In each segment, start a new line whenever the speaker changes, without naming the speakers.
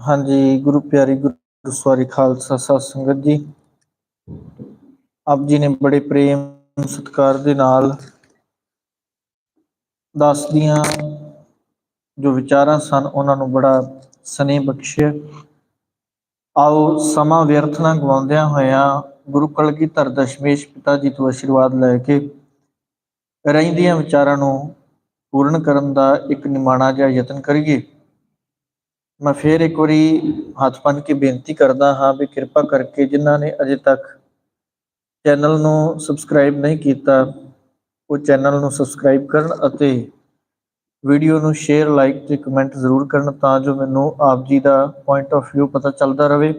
ਹਾਂਜੀ, ਗੁਰੂ ਪਿਆਰੀ ਗੁਰੂ ਸਵਾਰੀ ਖਾਲਸਾ ਸਤ ਸੰਗਤ ਜੀ। ਆਪ ਜੀ ਨੇ ਬੜੇ ਪ੍ਰੇਮ ਸਤਿਕਾਰ ਦੇ ਨਾਲ ਦੱਸਦੀਆਂ ਜੋ ਵਿਚਾਰਾਂ ਸਨ, ਉਹਨਾਂ ਨੂੰ ਬੜਾ ਸਨੇਹ ਬਖਸ਼ਿਆ। ਆਓ ਸਮਾਂ ਵਿਅਰਥ ਨਾ ਗਵਾਉਂਦਿਆਂ ਹੋਇਆਂ ਗੁਰੂ ਕਲਗੀਧਰ ਦਸ਼ਮੇਸ਼ ਪਿਤਾ ਜੀ ਤੋਂ ਆਸ਼ੀਰਵਾਦ ਲੈ ਕੇ ਰਹਿੰਦੀਆਂ ਵਿਚਾਰਾਂ ਨੂੰ ਪੂਰਨ ਕਰਨ ਦਾ ਇੱਕ ਨਿਮਾਣਾ ਜਿਹਾ ਯਤਨ ਕਰੀਏ। ਮੈਂ ਫੇਰ ਇੱਕ ਵਾਰੀ ਹੱਥ ਬੰਨ੍ਹ ਕੇ ਬੇਨਤੀ ਕਰਦਾ ਹਾਂ ਵੀ ਕਿਰਪਾ ਕਰਕੇ ਜਿਨ੍ਹਾਂ ਨੇ ਅਜੇ ਤੱਕ ਚੈਨਲ ਨੂੰ ਸਬਸਕ੍ਰਾਈਬ ਨਹੀਂ ਕੀਤਾ, ਉਹ ਚੈਨਲ ਨੂੰ ਸਬਸਕ੍ਰਾਈਬ ਕਰਨ ਅਤੇ ਵੀਡੀਓ ਨੂੰ ਸ਼ੇਅਰ, ਲਾਈਕ ਤੇ ਕਮੈਂਟ ਜ਼ਰੂਰ ਕਰਨ ਤਾਂ ਜੋ ਮੈਨੂੰ ਆਪ ਜੀ ਦਾ ਪੁਆਇੰਟ ਆਫ View ਪਤਾ ਚੱਲਦਾ ਰਹੇ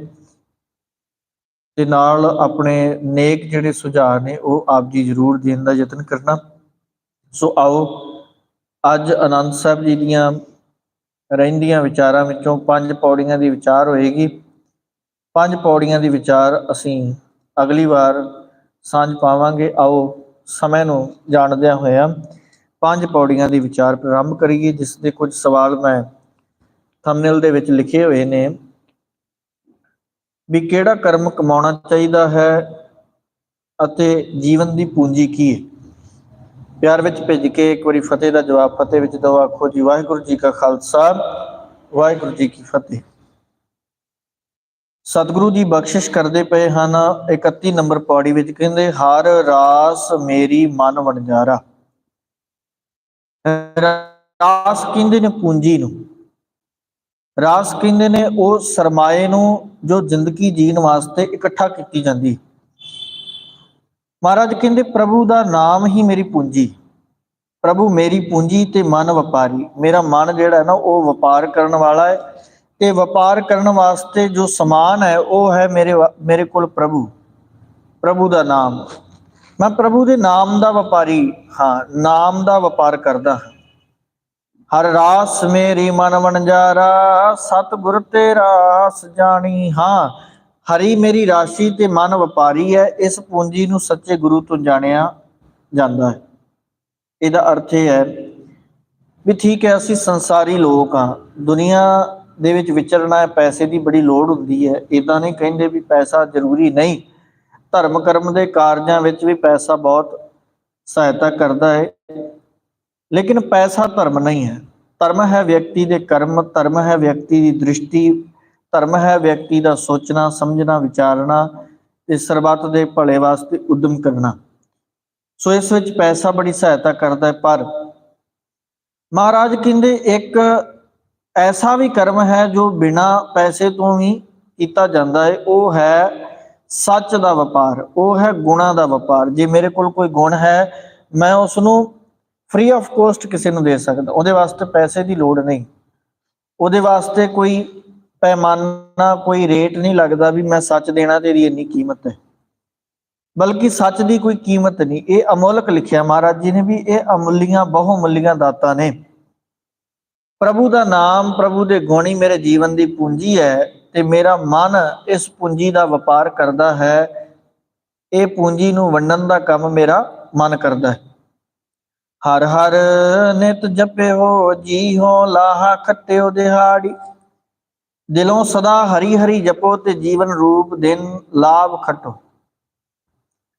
ਤੇ ਨਾਲ ਆਪਣੇ ਨੇਕ ਜਿਹੜੇ ਸੁਝਾਅ ਨੇ ਉਹ ਆਪ ਜੀ ਜ਼ਰੂਰ ਦੇਣ ਦਾ ਯਤਨ ਕਰਨਾ। ਸੋ ਆਓ, ਅੱਜ ਆਨੰਦ ਸਾਹਿਬ ਜੀ ਦੀਆਂ ਰਹਿੰਦੀਆਂ ਵਿਚਾਰਾਂ ਵਿੱਚੋਂ ਪੰਜ ਪੌੜੀਆਂ ਦੀ ਵਿਚਾਰ ਹੋਏਗੀ। ਪੰਜ ਪੌੜੀਆਂ ਦੀ ਵਿਚਾਰ ਅਸੀਂ ਅਗਲੀ ਵਾਰ ਸਾਂਝ ਪਾਵਾਂਗੇ। ਆਓ ਸਮੇਂ ਨੂੰ ਜਾਣਦਿਆਂ ਹੋਇਆਂ ਪੰਜ ਪੌੜੀਆਂ ਦੀ ਵਿਚਾਰ ਪ੍ਰਾਰੰਭ ਕਰੀਏ, ਜਿਸ ਦੇ ਕੁਝ ਸਵਾਲ ਮੈਂ ਥੰਬਨੇਲ ਦੇ ਵਿੱਚ ਲਿਖੇ ਹੋਏ ਨੇ। ਵੀ ਕਿਹੜਾ ਕਰਮ ਕਮਾਉਣਾ ਚਾਹੀਦਾ ਹੈ ਅਤੇ ਜੀਵਨ ਦੀ ਪੂੰਜੀ ਕੀ ਹੈ? ਪਿਆਰ ਵਿੱਚ ਭਿੱਜ ਕੇ ਇੱਕ ਵਾਰੀ ਫਤਿਹ ਦਾ ਜਵਾਬ, ਫਤਿਹ ਵਿੱਚ ਦੋ ਆਖੋ ਜੀ, ਵਾਹਿਗੁਰੂ ਜੀ ਕਾ ਖਾਲਸਾ, ਵਾਹਿਗੁਰੂ ਜੀ ਕੀ ਫਤਿਹ। ਸਤਿਗੁਰੂ ਜੀ ਬਖਸ਼ਿਸ਼ ਕਰਦੇ ਪਏ ਹਨ 31 ਨੰਬਰ ਪੌੜੀ ਵਿੱਚ, ਕਹਿੰਦੇ, ਹਰ ਰਾਸ ਮੇਰੀ ਮਨ ਵਣਜਾਰਾ। ਰਾਸ ਕਹਿੰਦੇ ਨੇ ਪੂੰਜੀ ਨੂੰ। ਰਾਸ ਕਹਿੰਦੇ ਨੇ ਉਹ ਸਰਮਾਏ ਨੂੰ ਜੋ ਜ਼ਿੰਦਗੀ ਜੀਣ ਵਾਸਤੇ ਇਕੱਠਾ ਕੀਤੀ ਜਾਂਦੀ। ਮਹਾਰਾਜ ਕਹਿੰਦੇ, ਪ੍ਰਭੂ ਦਾ ਨਾਮ ਹੀ ਮੇਰੀ ਪੂੰਜੀ। ਪ੍ਰਭੂ ਮੇਰੀ ਪੂੰਜੀ ਤੇ ਮਨ ਵਪਾਰੀ। ਮੇਰਾ ਮਨ ਜਿਹੜਾ ਹੈ ਨਾ, ਉਹ ਵਪਾਰ ਕਰਨ ਵਾਲਾ ਹੈ ਤੇ ਵਪਾਰ ਕਰਨ ਵਾਸਤੇ ਜੋ ਸਮਾਨ ਹੈ, ਉਹ ਹੈ ਮੇਰੇ ਵਾ- ਮੇਰੇ ਕੋਲ ਪ੍ਰਭੂ। ਪ੍ਰਭੂ ਦਾ ਨਾਮ। ਮੈਂ ਪ੍ਰਭੂ ਦੇ ਨਾਮ ਦਾ ਵਪਾਰੀ ਹਾਂ, ਨਾਮ ਦਾ ਵਪਾਰ ਕਰਦਾ ਹਰ ਰਾਸ ਮੇਰੀ ਮਨ ਵਣਜਾਰਾ, ਸਤਿਗੁਰ ਤੇ ਰਾਸ ਜਾਣੀ ਹਾਂ। ਹਰੀ ਮੇਰੀ ਰਾਸ਼ੀ ਤੇ ਮਨ ਵਪਾਰੀ ਹੈ, ਇਸ ਪੂੰਜੀ ਨੂੰ ਸੱਚੇ ਗੁਰੂ ਤੋਂ ਜਾਣਿਆ ਜਾਂਦਾ ਹੈ। ਇਹਦਾ ਅਰਥ ਇਹ ਹੈ ਵੀ ਠੀਕ ਹੈ, ਅਸੀਂ ਸੰਸਾਰੀ ਲੋਕ ਹਾਂ। ਦੁਨੀਆ ਦੇ ਵਿੱਚ ਵਿਚਰਨਾ ਹੈ, ਪੈਸੇ ਦੀ ਬੜੀ ਲੋੜ ਹੁੰਦੀ ਹੈ। ਇਦਾਂ ਨਹੀਂ ਕਹਿੰਦੇ ਵੀ ਪੈਸਾ ਜ਼ਰੂਰੀ ਨਹੀਂ। ਧਰਮ ਕਰਮ ਦੇ ਕਾਰਜਾਂ ਵਿੱਚ ਵੀ ਪੈਸਾ ਬਹੁਤ ਸਹਾਇਤਾ ਕਰਦਾ ਹੈ। ਲੇਕਿਨ ਪੈਸਾ ਧਰਮ ਨਹੀਂ ਹੈ। ਧਰਮ ਹੈ ਵਿਅਕਤੀ ਦੇ ਕਰਮ, ਧਰਮ ਹੈ ਵਿਅਕਤੀ ਦੀ ਦ੍ਰਿਸ਼ਟੀ ਧਰਮ ਹੈ ਵਿਅਕਤੀ ਦਾ ਸੋਚਣਾ, ਸਮਝਣਾ ਵਿਚਾਰਨਾ ਤੇ ਸਰਬੱਤ ਦੇ ਭਲੇ ਵਾਸਤੇ ਉਦਮ ਕਰਨਾ। ਸੋ ਇਸ ਵਿੱਚ ਪੈਸਾ ਬੜੀ ਸਹਾਇਤਾ ਕਰਦਾ ਹੈ, ਪਰ ਮਹਾਰਾਜ ਕਹਿੰਦੇ ਇੱਕ ਐਸਾ ਵੀ ਕਰਮ ਹੈ ਜੋ ਬਿਨਾ ਪੈਸੇ ਤੋਂ ਵੀ ਕੀਤਾ ਜਾਂਦਾ ਹੈ, ਉਹ ਹੈ ਸੱਚ ਦਾ ਵਪਾਰ, ਉਹ ਹੈ ਗੁਣਾ ਦਾ ਵਪਾਰ। ਜੇ ਮੇਰੇ ਕੋਲ ਕੋਈ ਗੁਣ ਹੈ, ਮੈਂ ਉਸ ਨੂੰ ਫ੍ਰੀ ਆਫ ਕੋਸਟ ਕਿਸੇ ਨੂੰ ਦੇ ਸਕਦਾ। ਉਹਦੇ ਵਾਸਤੇ ਪੈਸੇ ਦੀ ਲੋੜ ਨਹੀਂ। ਉਹਦੇ ਵਾਸਤੇ ਕੋਈ ਪੈਮਾਨਾ ਕੋਈ ਰੇਟ ਨਹੀਂ ਲੱਗਦਾ ਵੀ ਮੈਂ ਸੱਚ ਦੇਣਾ ਤੇਰੀ ਇੰਨੀ ਕੀਮਤ ਹੈ। ਬਲਕਿ ਸੱਚ ਦੀ ਕੋਈ ਕੀਮਤ ਨਹੀਂ। ਇਹ ਅਮੋਲਕ ਲਿਖਿਆ ਮਹਾਰਾਜ ਜੀ ਨੇ ਵੀ ਇਹ ਅਮੁੱਲੀਆਂ, ਬਹੁਮੁੱਲੀਆਂ ਦਾਤਾਂ ਨੇ। ਪ੍ਰਭੂ ਦਾ ਨਾਮ, ਪ੍ਰਭੂ ਦੇ ਗੁਣੀ ਮੇਰੇ ਜੀਵਨ ਦੀ ਪੂੰਜੀ ਹੈ ਤੇ ਮੇਰਾ ਮਨ ਇਸ ਪੂੰਜੀ ਦਾ ਵਪਾਰ ਕਰਦਾ ਹੈ। ਇਹ ਪੂੰਜੀ ਨੂੰ ਵੰਡਣ ਦਾ ਕੰਮ ਮੇਰਾ ਮਨ ਕਰਦਾ ਹੈ। ਹਰ ਹਰ ਨਿਤ ਜਪਿਓ ਜੀ ਹੋ ਲਾਹਾ ਖੱਟਿਓ ਦਿਹਾੜੀ। ਦਿਲੋਂ ਸਦਾ ਹਰੀ ਹਰੀ ਜਪੋ ਤੇ ਜੀਵਨ ਰੂਪ ਦਿਨ ਲਾਭ ਖਟੋ।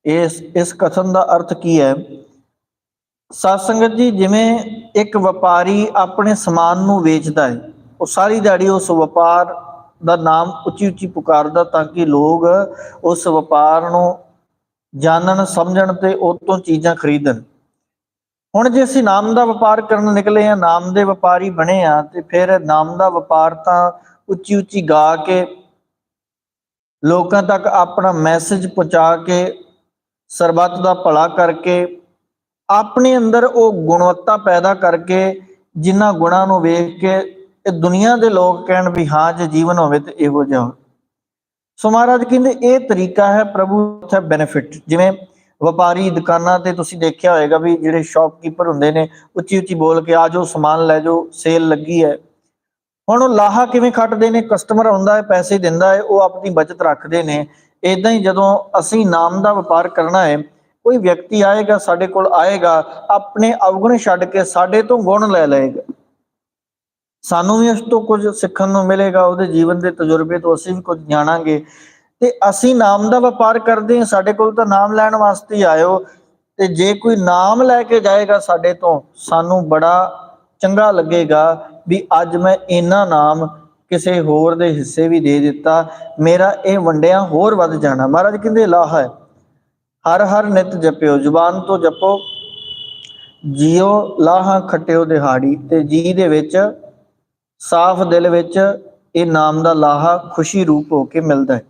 ਇਸ ਇਸ ਕਥਨ ਦਾ ਅਰਥ ਕੀ ਹੈ? ਸਾਧ ਸੰਗਤ ਜੀ, ਜਿਵੇਂ ਇੱਕ ਵਪਾਰੀ ਆਪਣੇ ਸਮਾਨ ਨੂੰ ਵੇਚਦਾ ਹੈ, ਉਹ ਸਾਰੀ ਦਿਹਾੜੀ ਉਸ ਵਪਾਰ ਦਾ ਨਾਮ ਉੱਚੀ ਉੱਚੀ ਪੁਕਾਰਦਾ ਤਾਂ ਕਿ ਲੋਕ ਉਸ ਵਪਾਰ ਨੂੰ ਜਾਣਨ, ਸਮਝਣ ਤੇ ਉਹ ਤੋਂ ਚੀਜ਼ਾਂ ਖਰੀਦਣ। ਹੁਣ ਜੇ ਅਸੀਂ ਨਾਮ ਦਾ ਵਪਾਰ ਕਰਨ ਨਿਕਲੇ ਆ ਨਾਮ ਦੇ ਵਪਾਰੀ ਬਣੇ ਆ ਤੇ ਫਿਰ ਨਾਮ ਦਾ ਵਪਾਰ ਤਾਂ ਉੱਚੀ ਉੱਚੀ ਗਾ ਕੇ ਲੋਕਾਂ ਤੱਕ ਆਪਣਾ ਮੈਸੇਜ ਪਹੁੰਚਾ ਕੇ ਸਰਬੱਤ ਦਾ ਭਲਾ ਕਰਕੇ ਆਪਣੇ ਅੰਦਰ ਉਹ ਗੁਣਵੱਤਾ ਪੈਦਾ ਕਰਕੇ ਜਿਨ੍ਹਾਂ ਗੁਣਾਂ ਨੂੰ ਵੇਖ ਕੇ ਇਹ ਦੁਨੀਆ ਦੇ ਲੋਕ ਕਹਿਣ ਵੀ ਹਾਂ, ਜੇ ਜੀਵਨ ਹੋਵੇ ਤੇ ਇਹੋ ਜਿਹਾ ਹੋਵੇ। ਸੋ ਮਹਾਰਾਜ ਕਹਿੰਦੇ, ਇਹ ਤਰੀਕਾ ਹੈ ਪ੍ਰਭੂ ਉੱਥੇ ਬੈਨੀਫਿਟ ਜਿਵੇਂ ਵਪਾਰੀ ਦੁਕਾਨਾਂ ਤੇ ਤੁਸੀਂ ਦੇਖਿਆ ਹੋਵੇਗਾ ਵੀ ਜਿਹੜੇ ਸ਼ਾਪਕੀਪਰ ਹੁੰਦੇ ਨੇ, ਉੱਚੀ ਉੱਚੀ ਬੋਲ ਕੇ, ਆ ਜਾਓ, ਸਮਾਨ ਲੈ ਜਾਓ ਸੇਲ ਲੱਗੀ ਹੈ ਹੁਣ ਉਹ ਲਾਹਾ ਕਿਵੇਂ ਖੱਟਦੇ ਨੇ ਕਸਟਮਰ ਆਉਂਦਾ ਹੈ, ਪੈਸੇ ਦਿੰਦਾ ਹੈ, ਉਹ ਆਪਣੀ ਬਚਤ ਰੱਖਦੇ ਨੇ। ਇਦਾਂ ਹੀ ਜਦੋਂ ਅਸੀਂ ਨਾਮ ਦਾ ਵਪਾਰ ਕਰਨਾ ਹੈ, ਕੋਈ ਵਿਅਕਤੀ ਆਏਗਾ, ਸਾਡੇ ਕੋਲ ਆਏਗਾ, ਆਪਣੇ ਅਵਗੁਣ ਛੱਡ ਕੇ ਸਾਡੇ ਤੋਂ ਗੁਣ ਲੈ ਲਏਗਾ। ਸਾਨੂੰ ਵੀ ਉਸ ਤੋਂ ਕੁਝ ਸਿੱਖਣ ਨੂੰ ਮਿਲੇਗਾ, ਉਹਦੇ ਜੀਵਨ ਦੇ ਤਜਰਬੇ ਤੋਂ ਅਸੀਂ ਵੀ ਕੁਝ ਜਾਣਾਂਗੇ। ਤੇ ਅਸੀਂ ਨਾਮ ਦਾ ਵਪਾਰ ਕਰਦੇ ਹਾਂ, ਸਾਡੇ ਕੋਲ ਤਾਂ ਨਾਮ ਲੈਣ ਵਾਸਤੇ ਹੀ ਆਇਓ। ਤੇ ਜੇ ਕੋਈ ਨਾਮ ਲੈ ਕੇ ਜਾਏਗਾ ਸਾਡੇ ਤੋਂ, ਸਾਨੂੰ ਬੜਾ ਚੰਗਾ ਲੱਗੇਗਾ। ਵੀ ਅੱਜ ਮੈਂ ਇਹਨਾਂ ਨਾਮ ਕਿਸੇ ਹੋਰ ਦੇ ਹਿੱਸੇ ਵੀ ਦੇ ਦਿੱਤਾ। ਮੇਰਾ ਇਹ ਵੰਡਿਆ ਹੋਰ ਵੱਧ ਜਾਣਾ। ਮਹਾਰਾਜ ਕਹਿੰਦੇ ਲਾਹ ਹੈ। ਹਰ ਹਰ ਨਿਤ ਜਪਿਓ, ਜ਼ੁਬਾਨ ਤੋਂ ਜਪੋ। ਜਿਉ ਲਾਹਾ ਖਟਿਓ ਦਿਹਾੜੀ ਤੇ ਜੀ ਦੇ ਵਿੱਚ, ਸਾਫ਼ ਦਿਲ ਵਿੱਚ ਇਹ ਨਾਮ ਦਾ ਲਾਹਾ ਖੁਸ਼ੀ ਰੂਪ ਹੋ ਕੇ ਮਿਲਦਾ ਹੈ।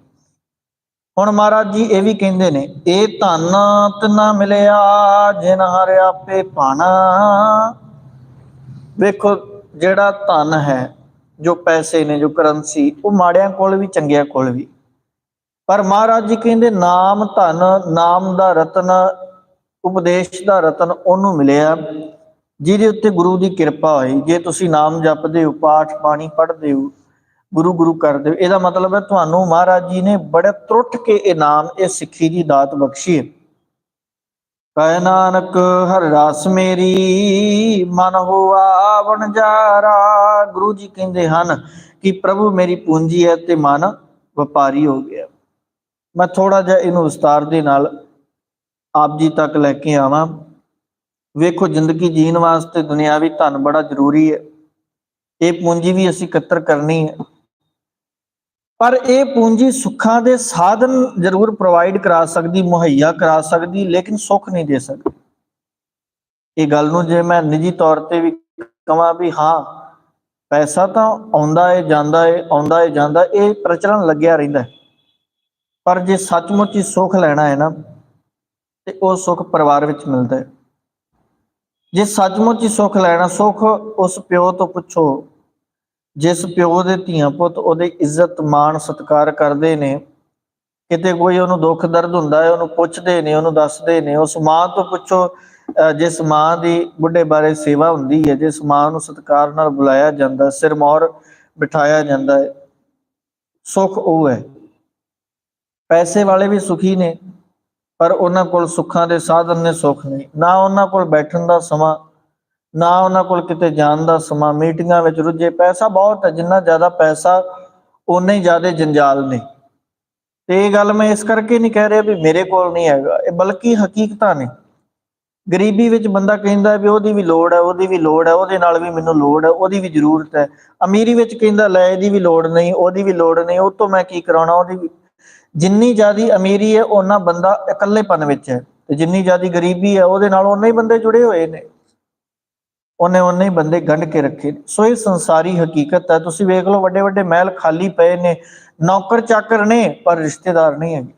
ਹੁਣ ਮਹਾਰਾਜ ਜੀ ਇਹ ਵੀ ਕਹਿੰਦੇ ਨੇ, ਇਹ ਧਨ ਤਨਾ ਮਿਲਿਆ, ਜਿਨ ਹਰ ਆਪੇ ਪਾਣਾ। ਵੇਖੋ ਜਿਹੜਾ ਧਨ ਹੈ, ਜੋ ਪੈਸੇ ਨੇ, ਜੋ ਕਰੰਸੀ, ਉਹ ਮਾੜਿਆਂ ਕੋਲ ਵੀ, ਚੰਗਿਆਂ ਕੋਲ ਵੀ। ਪਰ ਮਹਾਰਾਜ ਜੀ ਕਹਿੰਦੇ, ਨਾਮ ਧਨ, ਨਾਮ ਦਾ ਰਤਨ, ਉਪਦੇਸ਼ ਦਾ ਰਤਨ ਉਹਨੂੰ ਮਿਲਿਆ, ਜਿਹਦੇ ਉੱਤੇ ਗੁਰੂ ਦੀ ਕਿਰਪਾ ਹੋਈ। ਜੇ ਤੁਸੀਂ ਨਾਮ ਜਪਦੇ ਹੋ, ਪਾਠ ਬਾਣੀ ਪੜ੍ਹਦੇ ਹੋ, ਗੁਰੂ ਗੁਰੂ ਕਰਦੇ ਹੋ, ਇਹਦਾ ਮਤਲਬ ਹੈ ਤੁਹਾਨੂੰ ਮਹਾਰਾਜ ਜੀ ਨੇ ਬੜੇ ਤਰੁੱਠ ਕੇ ਇਹ ਨਾਮ, ਇਹ ਸਿੱਖੀ ਦੀ ਦਾਤ ਬਖਸ਼ੀ ਹੈ। ਕਹਿ ਨਾਨਕ, ਹਰ ਰਸ ਮੇਰੀ, ਮਨ ਹੋਆ ਵਣਜਾਰਾ ਗੁਰੂ ਜੀ ਕਹਿੰਦੇ ਹਨ ਕਿ ਪ੍ਰਭੂ ਮੇਰੀ ਪੂੰਜੀ ਹੈ ਤੇ ਮਨ ਵਪਾਰੀ ਹੋ ਗਿਆ। ਮੈਂ ਥੋੜਾ ਜਿਹਾ ਇਹਨੂੰ ਵਿਸਤਾਰ ਦੇ ਨਾਲ ਆਪ ਜੀ ਤੱਕ ਲੈ ਕੇ ਆਵਾਂ। ਵੇਖੋ, ਜ਼ਿੰਦਗੀ ਜੀਣ ਵਾਸਤੇ ਦੁਨਿਆਵੀ ਧਨ ਬੜਾ ਜ਼ਰੂਰੀ ਹੈ। ਇਹ ਪੂੰਜੀ ਵੀ ਅਸੀਂ ਇਕੱਤਰ ਕਰਨੀ ਹੈ। ਪਰ ਇਹ ਪੂੰਜੀ ਸੁੱਖਾਂ ਦੇ ਸਾਧਨ ਜ਼ਰੂਰ ਪ੍ਰੋਵਾਈਡ ਕਰਾ ਸਕਦੀ, ਮੁਹੱਈਆ ਕਰਾ ਸਕਦੀ, ਲੇਕਿਨ ਸੁੱਖ ਨਹੀਂ ਦੇ ਸਕਦੀ। ਇਹ ਗੱਲ ਨੂੰ ਜੇ ਮੈਂ ਨਿੱਜੀ ਤੌਰ ਤੇ ਵੀ ਕਹਾਂ ਵੀ ਹਾਂ, ਪੈਸਾ ਤਾਂ ਆਉਂਦਾ ਹੈ ਜਾਂਦਾ ਹੈ ਆਉਂਦਾ ਏ, ਜਾਂਦਾ, ਇਹ ਪ੍ਰਚਲਨ ਲੱਗਿਆ ਰਹਿੰਦਾ ਪਰ ਜੇ ਸੱਚਮੁੱਚ ਹੀ ਸੁੱਖ ਲੈਣਾ ਹੈ ਨਾ, ਤੇ ਉਹ ਸੁੱਖ ਪਰਿਵਾਰ ਵਿੱਚ ਮਿਲਦਾ ਹੈ। ਜੇ ਸੱਚਮੁੱਚ ਹੀ ਸੁੱਖ ਲੈਣਾ, ਸੁੱਖ ਉਸ ਪਿਓ ਤੋਂ ਪੁੱਛੋ ਜਿਸ ਪਿਓ ਦੇ ਧੀਆਂ ਪੁੱਤ ਉਹਦੇ ਇੱਜ਼ਤ, ਮਾਣ, ਸਤਿਕਾਰ ਕਰਦੇ ਨੇ, ਕਿਤੇ ਕੋਈ ਉਹਨੂੰ ਦੁੱਖ, ਦਰਦ ਹੁੰਦਾ ਹੈ, ਉਹਨੂੰ ਪੁੱਛਦੇ ਨੇ, ਉਹਨੂੰ ਦੱਸਦੇ ਨੇ, ਉਸ ਮਾਂ ਤੋਂ ਪੁੱਛੋ ਜਿਸ ਮਾਂ ਦੀ ਬੁੱਢੇ ਬਾਰੇ ਸੇਵਾ ਹੁੰਦੀ ਹੈ, ਜਿਸ ਮਾਂ ਨੂੰ ਸਤਿਕਾਰ ਨਾਲ ਬੁਲਾਇਆ ਜਾਂਦਾ, ਸਿਰ ਮੌਰ ਬਿਠਾਇਆ ਜਾਂਦਾ ਹੈ, ਸੁੱਖ ਉਹ ਹੈ। ਪੈਸੇ ਵਾਲੇ ਵੀ ਸੁਖੀ ਨੇ, ਪਰ ਉਹਨਾਂ ਕੋਲ ਸੁੱਖਾਂ ਦੇ ਸਾਧਨ ਨੇ, ਸੁੱਖ ਨਹੀਂ ਨਾ ਉਹਨਾਂ ਕੋਲ ਬੈਠਣ ਦਾ ਸਮਾਂ ਨਾ ਉਹਨਾਂ ਕੋਲ ਕਿਤੇ ਜਾਣ ਦਾ ਸਮਾਂ, ਮੀਟਿੰਗਾਂ ਵਿੱਚ ਰੁੱਝੇ ਪੈਸਾ ਬਹੁਤ ਹੈ, ਜਿੰਨਾ ਜ਼ਿਆਦਾ ਪੈਸਾ ਉਨੇ ਹੀ ਜ਼ਿਆਦਾ ਜੰਜਾਲ ਨੇ। ਤੇ ਇਹ ਗੱਲ ਮੈਂ ਇਸ ਕਰਕੇ ਨਹੀਂ ਕਹਿ ਰਿਹਾ ਵੀ ਮੇਰੇ ਕੋਲ ਨਹੀਂ ਹੈਗਾ, ਇਹ ਬਲਕਿ ਹਕੀਕਤਾਂ ਨੇ। ਗਰੀਬੀ ਵਿੱਚ ਬੰਦਾ ਕਹਿੰਦਾ ਵੀ ਉਹਦੀ ਵੀ ਲੋੜ ਹੈ, ਉਹਦੀ ਵੀ ਲੋੜ ਹੈ, ਉਹਦੇ ਨਾਲ ਵੀ ਮੈਨੂੰ ਲੋੜ ਹੈ, ਉਹਦੀ ਵੀ ਜ਼ਰੂਰਤ ਹੈ। ਅਮੀਰੀ ਵਿੱਚ ਕਹਿੰਦਾ, ਲੈ ਇਹਦੀ ਵੀ ਲੋੜ ਨਹੀਂ, ਉਹਦੀ ਵੀ ਲੋੜ ਨਹੀਂ, ਉਹ ਤੋਂ ਮੈਂ ਕੀ ਕਰਾਉਣਾ, ਉਹਦੀ ਵੀ। ਜਿੰਨੀ ਜ਼ਿਆਦੀ ਅਮੀਰੀ ਹੈ ਉਹਨਾਂ ਬੰਦਾ ਇਕੱਲੇਪਨ ਵਿੱਚ ਹੈ। ਤੇ ਜਿੰਨੀ ਜ਼ਿਆਦੀ ਗਰੀਬੀ ਹੈ, ਉਹਦੇ ਨਾਲ ਉਹਨੇ ਹੀ ਬੰਦੇ ਜੁੜੇ ਹੋਏ ਨੇ। ਉਹਨੇ ਉਹਨੇ ਹੀ ਬੰਦੇ ਗੰਢ ਕੇ ਰੱਖੇ। ਸੋ ਇਹ ਸੰਸਾਰੀ ਹਕੀਕਤ ਹੈ। ਤੁਸੀਂ ਵੇਖ ਲਓ ਵੱਡੇ ਵੱਡੇ ਮਹਿਲ ਖਾਲੀ ਪਏ ਨੇ। ਨੌਕਰ ਚਾਕਰ ਨੇ, ਪਰ ਰਿਸ਼ਤੇਦਾਰ ਨਹੀਂ ਹੈਗੇ।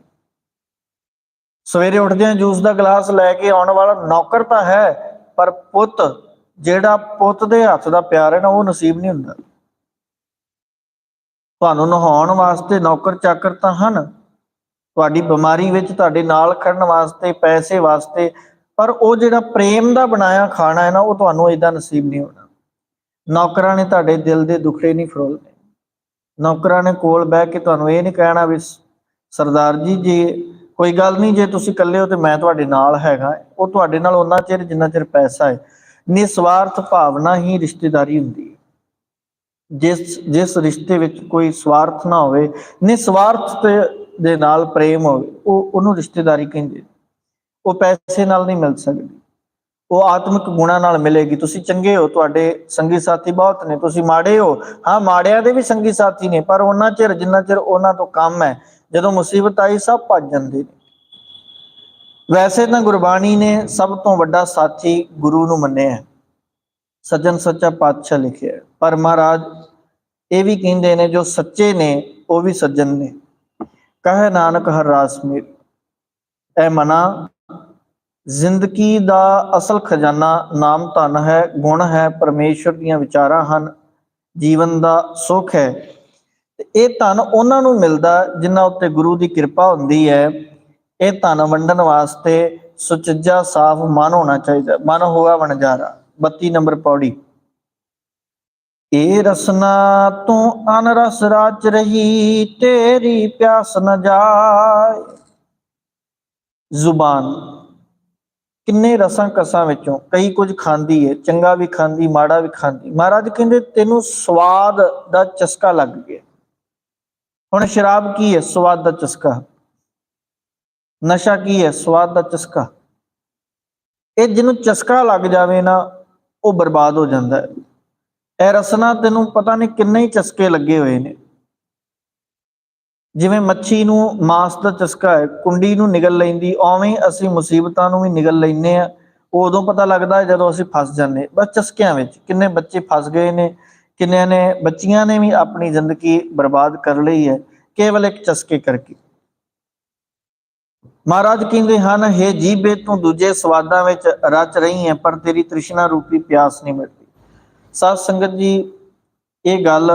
ਸਵੇਰੇ ਉੱਠਦਿਆਂ ਜੂਸ ਦਾ ਗਲਾਸ ਲੈ ਕੇ ਆਉਣ ਵਾਲਾ ਨੌਕਰ ਤਾਂ ਹੈ, ਪਰ ਪੁੱਤ, ਜਿਹੜਾ ਪੁੱਤ ਦੇ ਹੱਥ ਦਾ ਪਿਆਰ ਹੈ ਨਾ, ਉਹ ਨਸੀਬ ਨਹੀਂ ਹੁੰਦਾ। ਤੁਹਾਨੂੰ ਨਹਾਉਣ ਵਾਸਤੇ ਨੌਕਰ ਚਾਕਰ ਤਾਂ ਹਨ। ਤੁਹਾਡੀ ਬਿਮਾਰੀ ਵਿੱਚ ਤੁਹਾਡੇ ਨਾਲ ਖੜਨ ਵਾਸਤੇ, ਪੈਸੇ ਵਾਸਤੇ ਪਰ ਉਹ ਜਿਹੜਾ ਪ੍ਰੇਮ ਦਾ ਬਣਾਇਆ ਖਾਣਾ ਹੈ ਨਾ, ਉਹ ਤੁਹਾਨੂੰ ਇਦਾਂ ਨਸੀਬ ਨਹੀਂ ਹੋਣਾ। ਨੌਕਰਾਂ ਨੇ ਤੁਹਾਡੇ ਦਿਲ ਦੇ ਦੁਖੜੇ ਨਹੀਂ ਫਰੋਲਨੇ। ਨੌਕਰਾਂ ਨੇ ਕੋਲ ਬਹਿ ਕੇ ਤੁਹਾਨੂੰ ਇਹ ਨਹੀਂ ਕਹਿਣਾ ਵੀ ਸਰਦਾਰ ਜੀ, ਜੇ ਕੋਈ ਗੱਲ ਨਹੀਂ, ਜੇ ਤੁਸੀਂ ਇਕੱਲੇ ਹੋ ਤੇ ਮੈਂ ਤੁਹਾਡੇ ਨਾਲ ਹੈਗਾ। ਉਹ ਤੁਹਾਡੇ ਨਾਲ ਉਹਨਾਂ ਚਿਰ, ਜਿੰਨਾ ਚਿਰ ਪੈਸਾ ਹੈ। ਨਿਸਵਾਰਥ ਭਾਵਨਾ ਹੀ ਰਿਸ਼ਤੇਦਾਰੀ ਹੁੰਦੀ ਹੈ। ਜਿਸ ਜਿਸ ਰਿਸ਼ਤੇ ਵਿੱਚ ਕੋਈ ਸਵਾਰਥ ਨਾ ਹੋਵੇ, ਨਿਸਵਾਰਥ ਦੇ ਨਾਲ ਪ੍ਰੇਮ ਹੋਵੇ, ਉਹ, ਉਹਨੂੰ ਰਿਸ਼ਤੇਦਾਰੀ ਕਹਿੰਦੇ ਉਹ ਪੈਸੇ ਨਾਲ ਨਹੀਂ ਮਿਲ ਸਕਦੀ। ਉਹ ਆਤਮਿਕ ਗੁਣਾ ਨਾਲ ਮਿਲੇਗੀ। ਤੁਸੀਂ ਚੰਗੇ ਹੋ, ਤੁਹਾਡੇ ਸੰਗੀ ਸਾਥੀ ਬਹੁਤ ਨੇ। ਤੁਸੀਂ ਮਾੜੇ ਹੋ। ਹਾਂ, ਮਾੜਿਆਂ ਦੇ ਵੀ ਸੰਗੀ ਸਾਥੀ ਨੇ, ਪਰ ਉਹਨਾਂ ਚਿਰ, ਜਿੰਨਾ ਚਿਰ ਉਹਨਾਂ ਤੋਂ ਕੰਮ ਹੈ, ਜਦੋਂ ਮੁਸੀਬਤ ਆਈ, ਸਭ ਭੱਜ ਜਾਂਦੇ ਨੇ। ਵੈਸੇ ਤਾਂ ਗੁਰਬਾਣੀ ਨੇ ਸਭ ਤੋਂ ਵੱਡਾ ਸਾਥੀ ਗੁਰੂ ਨੂੰ ਮੰਨਿਆ ਹੈ। ਸੱਜਣ ਸੱਚਾ ਪਾਤਸ਼ਾਹ ਲਿਖਿਆ ਪਰ ਮਹਾਰਾਜ ਇਹ ਵੀ ਕਹਿੰਦੇ ਨੇ, ਜੋ ਸੱਚੇ ਨੇ, ਉਹ ਵੀ ਸੱਜਣ ਨੇ। ਕਹੇ ਨਾਨਕ ਹਰ ਰਾਸ ਮੇਰ। ਐ ਮਨਾ ਜ਼ਿੰਦਗੀ ਦਾ ਅਸਲ ਖਜ਼ਾਨਾ ਨਾਮ ਧਨ ਹੈ, ਗੁਣ ਹੈ, ਪਰਮੇਸ਼ਰ ਦੀਆਂ ਵਿਚਾਰਾਂ ਹਨ, ਜੀਵਨ ਦਾ ਸੁੱਖ ਹੈ। ਤੇ ਇਹ ਧਨ ਉਹਨਾਂ ਨੂੰ ਮਿਲਦਾ ਜਿਨ੍ਹਾਂ ਉੱਤੇ ਗੁਰੂ ਦੀ ਕਿਰਪਾ ਹੁੰਦੀ ਹੈ। ਇਹ ਧਨ ਵੰਡਣ ਵਾਸਤੇ ਸੁਚੱਜਾ, ਸਾਫ਼ ਮਨ ਹੋਣਾ ਚਾਹੀਦਾ, ਮਨ ਹੋਆ ਵਣਜਾਰਾ 32 ਨੰਬਰ ਪੌੜੀ। ਇਹ ਰਸਨਾ ਤੂੰ ਅਨਰਸ ਰਾਜ ਰਹੀ, ਤੇਰੀ ਪਿਆਸ ਨ ਜਾਏ। ਜ਼ੁਬਾਨ। ਕਿੰਨੇ ਰਸਾਂ ਕਸਾਂ ਵਿੱਚੋਂ ਕਈ ਕੁਝ ਖਾਂਦੀ ਹੈ ਚੰਗਾ ਵੀ ਖਾਂਦੀ, ਮਾੜਾ ਵੀ ਖਾਂਦੀ। ਮਹਾਰਾਜ ਕਹਿੰਦੇ ਤੈਨੂੰ ਸਵਾਦ ਦਾ ਚਸਕਾ ਲੱਗ ਗਿਆ। ਹੁਣ ਸ਼ਰਾਬ ਕੀ ਹੈ ਸਵਾਦ ਦਾ ਚਸਕਾ। ਨਸ਼ਾ ਕੀ ਹੈ ਸਵਾਦ ਦਾ ਚਸਕਾ। ਇਹ ਜਿਹਨੂੰ ਚਸਕਾ ਲੱਗ ਜਾਵੇ ਨਾ, ਉਹ ਬਰਬਾਦ ਹੋ ਜਾਂਦਾ ਹੈ ਇਹ ਰਸਨਾ ਤੈਨੂੰ ਪਤਾ ਨਹੀਂ ਕਿੰਨੇ ਹੀ ਚਸਕੇ ਲੱਗੇ ਹੋਏ ਨੇ। ਜਿਵੇਂ ਮੱਛੀ ਨੂੰ ਮਾਸ ਦਾ ਚਸਕਾ ਹੈ, ਕੁੰਡੀ ਨੂੰ ਨਿਗਲ ਲੈਂਦੀ ਓਵੇਂ ਅਸੀਂ ਮੁਸੀਬਤਾਂ ਨੂੰ ਵੀ ਨਿਗਲ ਲੈਨੇ ਆ ਉਦੋਂ ਪਤਾ ਲੱਗਦਾ ਜਦੋਂ ਅਸੀਂ ਫਸ ਜਾਂਦੇ ਬਸ ਚਸਕਿਆਂ ਵਿੱਚ ਕਿੰਨੇ ਬੱਚੇ ਫਸ ਗਏ ਨੇ, ਕਿੰਨਿਆਂ ਨੇ, ਬੱਚੀਆਂ ਨੇ ਵੀ ਆਪਣੀ ਜ਼ਿੰਦਗੀ ਬਰਬਾਦ ਕਰ ਲਈ ਹੈ, ਕੇਵਲ ਇੱਕ ਚਸਕੇ ਕਰਕੇ। ਮਹਾਰਾਜ ਕਹਿੰਦੇ ਹਨ हे ਜੀਬੇ, ਤੂੰ ਦੂਜੇ ਸਵਾਦਾਂ ਵਿੱਚ ਰਚ ਰਹੀ ਹੈ, ਪਰ ਤੇਰੀ ਤ੍ਰਿਸ਼ਨਾ ਰੂਪੀ ਪਿਆਸ ਨਹੀਂ ਮਿਟਦੀ। ਸਾਧ ਸੰਗਤ ਜੀ, ਇਹ ਗੱਲ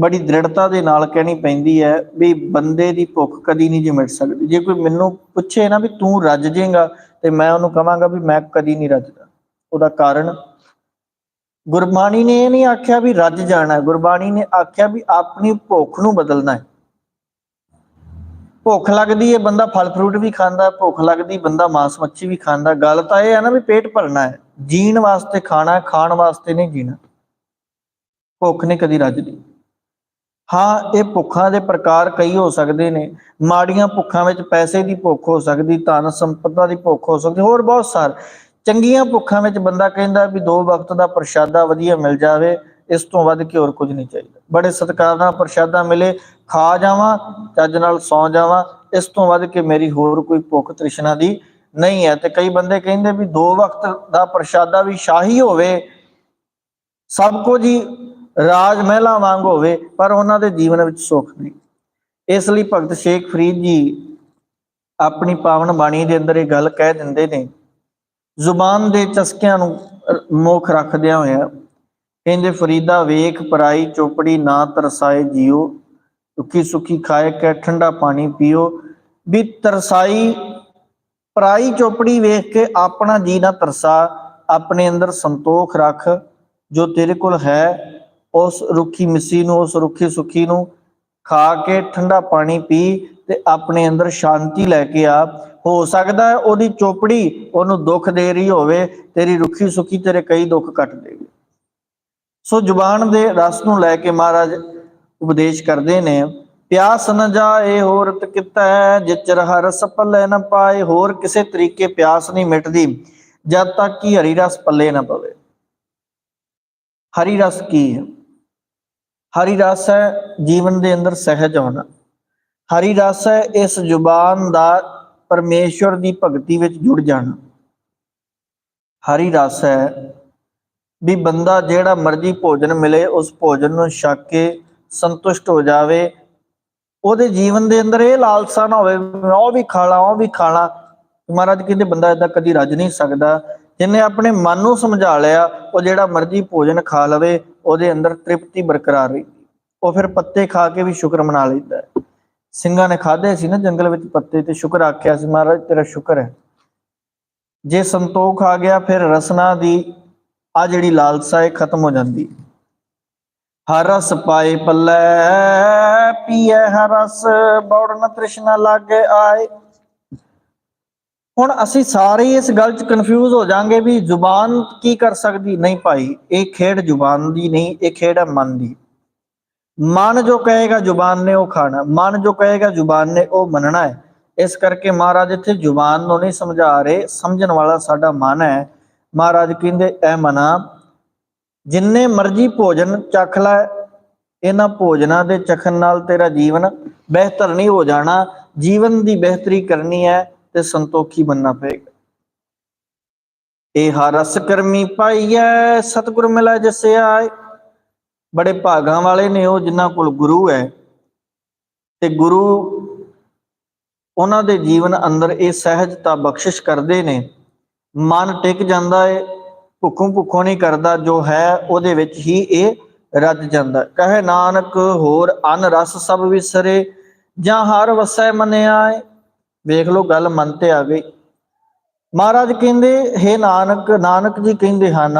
ਬੜੀ ਦ੍ਰਿੜਤਾ ਦੇ ਨਾਲ ਕਹਿਣੀ ਪੈਂਦੀ ਹੈ ਵੀ ਬੰਦੇ ਦੀ ਭੁੱਖ ਕਦੀ ਨਹੀਂ ਜੀ ਮਿਟ ਸਕਦੀ। ਜੇ ਕੋਈ ਮੈਨੂੰ ਪੁੱਛੇ ਨਾ ਵੀ ਤੂੰ ਰੱਜ ਜਾਏਗਾ ਤੇ ਮੈਂ ਉਹਨੂੰ ਕਹਾਂਗਾ ਵੀ ਮੈਂ ਕਦੀ ਨਹੀਂ ਰੱਜਦਾ। ਉਹਦਾ ਕਾਰਨ? ਗੁਰਬਾਣੀ ਨੇ ਇਹ ਨਹੀਂ ਆਖਿਆ ਵੀ ਰੱਜ ਜਾਣਾ ਗੁਰਬਾਣੀ ਨੇ ਆਖਿਆ ਵੀ ਆਪਣੀ ਭੁੱਖ ਨੂੰ ਬਦਲਣਾ ਹੈ। ਭੁੱਖ ਲੱਗਦੀ ਹੈ, ਬੰਦਾ ਫਲ ਫਰੂਟ ਵੀ ਖਾਂਦਾ, ਭੁੱਖ ਲੱਗਦੀ, ਬੰਦਾ ਮਾਸ ਮੱਛੀ ਵੀ ਖਾਂਦਾ। ਗੱਲ ਤਾਂ ਇਹ ਹੈ ਨਾ ਵੀ ਪੇਟ ਭਰਨਾ ਹੈ। ਜੀਣ ਵਾਸਤੇ ਖਾਣਾ, ਖਾਣ ਵਾਸਤੇ ਨਹੀਂ ਜੀਣਾ। ਭੁੱਖ ਨੇ ਕਦੀ ਰੱਜਦੀ। ਹਾਂ, ਇਹ ਭੁੱਖਾਂ ਦੇ ਪ੍ਰਕਾਰ ਕਈ ਹੋ ਸਕਦੇ ਨੇ। ਮਾੜੀਆਂ ਭੁੱਖਾਂ ਵਿੱਚ ਪੈਸੇ ਦੀ ਭੁੱਖ ਹੋ ਸਕਦੀ, ਧਨ ਸੰਪਦਾ ਦੀ ਭੁੱਖ ਹੋ ਸਕਦੀ, ਹੋਰ ਬਹੁਤ ਸਾਰ। ਚੰਗੀਆਂ ਭੁੱਖਾਂ ਵਿੱਚ ਬੰਦਾ ਕਹਿੰਦਾ ਵੀ ਦੋ ਵਕਤ ਦਾ ਪ੍ਰਸ਼ਾਦਾ ਵਧੀਆ ਮਿਲ ਜਾਵੇ, ਇਸ ਤੋਂ ਵੱਧ ਕੇ ਹੋਰ ਕੁਝ ਨਹੀਂ ਚਾਹੀਦਾ। ਬੜੇ ਸਤਿਕਾਰ ਨਾਲ ਪ੍ਰਸ਼ਾਦਾ ਮਿਲੇ, ਖਾ ਜਾਵਾਂ, ਚੱਜ ਨਾਲ ਸੌ ਜਾਵਾਂ, ਇਸ ਤੋਂ ਵੱਧ ਕੇ ਮੇਰੀ ਹੋਰ ਕੋਈ ਭੁੱਖ ਤ੍ਰਿਸ਼ਨਾ ਦੀ ਨਹੀਂ ਹੈ। ਤੇ ਕਈ ਬੰਦੇ ਕਹਿੰਦੇ ਵੀ ਦੋ ਵਕਤ ਦਾ ਪ੍ਰਸ਼ਾਦਾ ਵੀ ਸ਼ਾਹੀ ਹੋਵੇ, ਸਭ ਕੁਝ ਹੀ ਰਾਜ ਮਹਿਲਾ ਵਾਂਗ ਹੋਵੇ ਪਰ ਉਹਨਾਂ ਦੇ ਜੀਵਨ ਵਿੱਚ ਸੁੱਖ ਨਹੀਂ। ਇਸ ਲਈ ਭਗਤ ਸ਼ੇਖ ਫਰੀਦ ਜੀ ਆਪਣੀ ਪਾਵਨ ਬਾਣੀ ਦੇ ਅੰਦਰ ਇਹ ਗੱਲ ਕਹਿ ਦਿੰਦੇ ਨੇ ਜ਼ੁਬਾਨ ਦੇ ਚਸਕਿਆਂ ਨੂੰ ਅਹ, ਰੱਖਦਿਆਂ ਹੋਇਆ ਕਹਿੰਦੇ ਫਰੀਦਾ ਵੇਖ ਪਰਾਈ ਚੋਪੜੀ ਨਾ ਤਰਸਾਏ ਜੀਓ ਦੁੱਖੀ ਸੁਖੀ ਖਾਏ ਕੇ ਠੰਡਾ ਪਾਣੀ ਪੀਓ। ਵੀ ਤਰਸਾਈ ਪਰਾਈ ਚੋਪੜੀ ਵੇਖ ਕੇ ਆਪਣਾ ਜੀ ਨਾ ਤਰਸਾ ਆਪਣੇ ਅੰਦਰ ਸੰਤੋਖ ਰੱਖ ਜੋ ਤੇਰੇ ਕੋਲ ਹੈ ਉਸ ਰੁੱਖੀ ਮਿੱਸੀ ਨੂੰ, ਉਸ ਰੁੱਖੀ ਸੁੱਖੀ ਨੂੰ ਖਾ ਕੇ ਠੰਡਾ ਪਾਣੀ ਪੀ ਤੇ ਆਪਣੇ ਅੰਦਰ ਸ਼ਾਂਤੀ ਲੈ ਕੇ ਆ ਹੋ ਸਕਦਾ ਹੈ ਉਹਦੀ ਚੋਪੜੀ ਉਹਨੂੰ ਦੁੱਖ ਦੇ ਰਹੀ ਹੋਵੇ, ਤੇਰੀ ਰੁੱਖੀ ਸੁੱਖੀ ਤੇਰੇ ਕਈ ਦੁੱਖ ਕੱਟ ਦੇਵੇ। ਸੋ ਜ਼ੁਬਾਨ ਦੇ ਰਸ ਨੂੰ ਲੈ ਕੇ ਮਹਾਰਾਜ ਉਪਦੇਸ਼ ਕਰਦੇ ਨੇ, ਪਿਆਸ ਨ ਜਾਏ ਹੋਰ ਕਿਤੈ, ਜਿਚਰ ਰਸ ਪੱਲੇ ਨ ਪਾਏ, ਹੋਰ ਕਿਸੇ ਤਰੀਕੇ ਪਿਆਸ ਨਹੀਂ ਮਿਟਦੀ, ਜਦ ਤੱਕ ਕਿ ਹਰੀ ਰਸ ਪੱਲੇ ਨਾ ਪਵੇ। ਹਰੀ ਰਸ ਕੀ ਹੈ? ਹਰੀ ਰਸ ਹੈ, ਜੀਵਨ ਦੇ ਅੰਦਰ ਸਹਿਜ ਆਉਣਾ। ਹਰੀ ਰਸ ਹੈ, ਇਸ ਜ਼ੁਬਾਨ ਦਾ ਪਰਮੇਸ਼ਵਰ ਦੀ ਭਗਤੀ ਵਿੱਚ ਜੁੜ ਜਾਣਾ। ਹਰੀ ਰਸ ਹੈ ਵੀ ਬੰਦਾ ਜਿਹੜਾ ਮਰਜ਼ੀ ਭੋਜਨ ਮਿਲੇ, ਉਸ ਭੋਜਨ ਨੂੰ ਛੱਕ ਕੇ ਸੰਤੁਸ਼ਟ ਹੋ ਜਾਵੇ। ਉਹਦੇ ਜੀਵਨ ਦੇ ਅੰਦਰ ਇਹ ਲਾਲਸਾ ਨਾ ਹੋਵੇ ਮੈਂ ਉਹ ਵੀ ਖਾ ਲਾਂ, ਉਹ ਵੀ ਖਾ ਲਾਂ। ਮਹਾਰਾਜ ਕਹਿੰਦੇ, ਬੰਦਾ ਇਦਾਂ ਕਦੀ ਰੱਜ ਨਹੀਂ ਸਕਦਾ। ਜਿਹਨੇ ਆਪਣੇ ਮਨ ਨੂੰ ਸਮਝਾ ਲਿਆ, ਉਹ ਜਿਹੜਾ ਮਰਜ਼ੀ ਭੋਜਨ ਖਾ ਲਵੇ ਉਹਦੇ ਅੰਦਰ ਤ੍ਰਿਪਤੀ ਬਰਕਰਾਰ ਰਹੀ। ਉਹ ਫਿਰ ਪੱਤੇ ਖਾ ਕੇ ਵੀ ਸ਼ੁਕਰ ਮਨਾ ਲੈਂਦਾ ਹੈ। ਸਿੰਘਾਂ ਨੇ ਖਾਦੇ ਸੀ ਨਾ ਜੰਗਲ ਵਿੱਚ ਪੱਤੇ ਤੇ ਸ਼ੁਕਰ ਆਖਿਆ ਸੀ, ਮਹਾਰਾਜ, ਤੇਰਾ ਸ਼ੁਕਰ ਹੈ। ਜੇ ਸੰਤੋਖ ਆ ਗਿਆ, ਫਿਰ ਰਸਨਾ ਦੀ ਆ ਜਿਹੜੀ ਲਾਲਸਾ ਹੈ ਖਤਮ ਹੋ ਜਾਂਦੀ ਹਰ ਰਸ ਪਾਏ ਪੱਲੇ, ਪੀਏ ਹਰ ਰਸ, ਬੌੜ ਤ੍ਰਿਸ਼ਨਾ ਲਾਗੇ ਆਏ। ਹੁਣ ਅਸੀਂ ਸਾਰੇ ਇਸ ਗੱਲ 'ਚ ਕਨਫਿਊਜ਼ ਹੋ ਜਾਾਂਗੇ ਵੀ ਜ਼ੁਬਾਨ ਕੀ ਕਰ ਸਕਦੀ? ਨਹੀਂ ਭਾਈ, ਇਹ ਖੇਡ ਜ਼ੁਬਾਨ ਦੀ ਨਹੀਂ, ਇਹ ਖੇਡ ਹੈ ਮਨ ਦੀ। ਮਨ ਜੋ ਕਹੇਗਾ ਜ਼ੁਬਾਨ ਨੇ ਉਹ ਖਾਣਾ, ਮਨ ਜੋ ਕਹੇਗਾ ਜ਼ੁਬਾਨ ਨੇ ਉਹ ਮੰਨਣਾ ਹੈ। ਇਸ ਕਰਕੇ ਮਹਾਰਾਜ ਇੱਥੇ ਜ਼ੁਬਾਨ ਨੂੰ ਨਹੀਂ ਸਮਝਾ ਰਹੇ, ਸਮਝਣ ਵਾਲਾ ਸਾਡਾ ਮਨ ਹੈ। ਮਹਾਰਾਜ ਕਹਿੰਦੇ, ਐ ਮਨਾ, ਜਿੰਨੇ ਮਰਜ਼ੀ ਭੋਜਨ ਚੱਖ ਲੈ, ਇਹਨਾਂ ਭੋਜਨਾਂ ਦੇ ਚਖਣ ਨਾਲ ਤੇਰਾ ਜੀਵਨ ਬਿਹਤਰ ਨਹੀਂ ਹੋ ਜਾਣਾ। ਜੀਵਨ ਦੀ ਬਿਹਤਰੀ ਕਰਨੀ ਹੈ ਤੇ ਸੰਤੋਖੀ ਬੰਨਾ ਪਏਗਾ। ਇਹ ਹਰ ਰਸ ਕਰਮੀ ਪਾਈਐ, ਸਤਿਗੁਰ ਮਿਲੈ ਜਿਸੇ ਆਏ। ਬੜੇ ਭਾਗਾਂ ਵਾਲੇ ਨੇ ਉਹ, ਜਿਨ੍ਹਾਂ ਕੋਲ ਗੁਰੂ ਹੈ। ਤੇ ਗੁਰੂ ਉਹਨਾਂ ਦੇ ਜੀਵਨ ਅੰਦਰ ਇਹ ਸਹਿਜਤਾ ਬਖਸ਼ਿਸ਼ ਕਰਦੇ ਨੇ। ਮਨ ਟਿਕ ਜਾਂਦਾ ਹੈ ਭੁੱਖੋਂ ਭੁੱਖੋਂ ਨਹੀਂ ਕਰਦਾ, ਜੋ ਹੈ ਉਹਦੇ ਵਿੱਚ ਹੀ ਇਹ ਰੱਜ ਜਾਂਦਾ। ਹੈ। ਕਹੇ ਨਾਨਕ, ਹੋਰ ਅਨ ਰਸ ਸਭ ਵਿਸਰੇ, ਜਾਂ ਹਰ ਵਸੈ ਮੰਨਿਆ ਵੇਖ ਲਓ, ਗੱਲ ਮਨ ਤੇ ਆ ਗਈ। ਮਹਾਰਾਜ ਕਹਿੰਦੇ हे ਨਾਨਕ ਨਾਨਕ ਜੀ ਕਹਿੰਦੇ ਹਨ,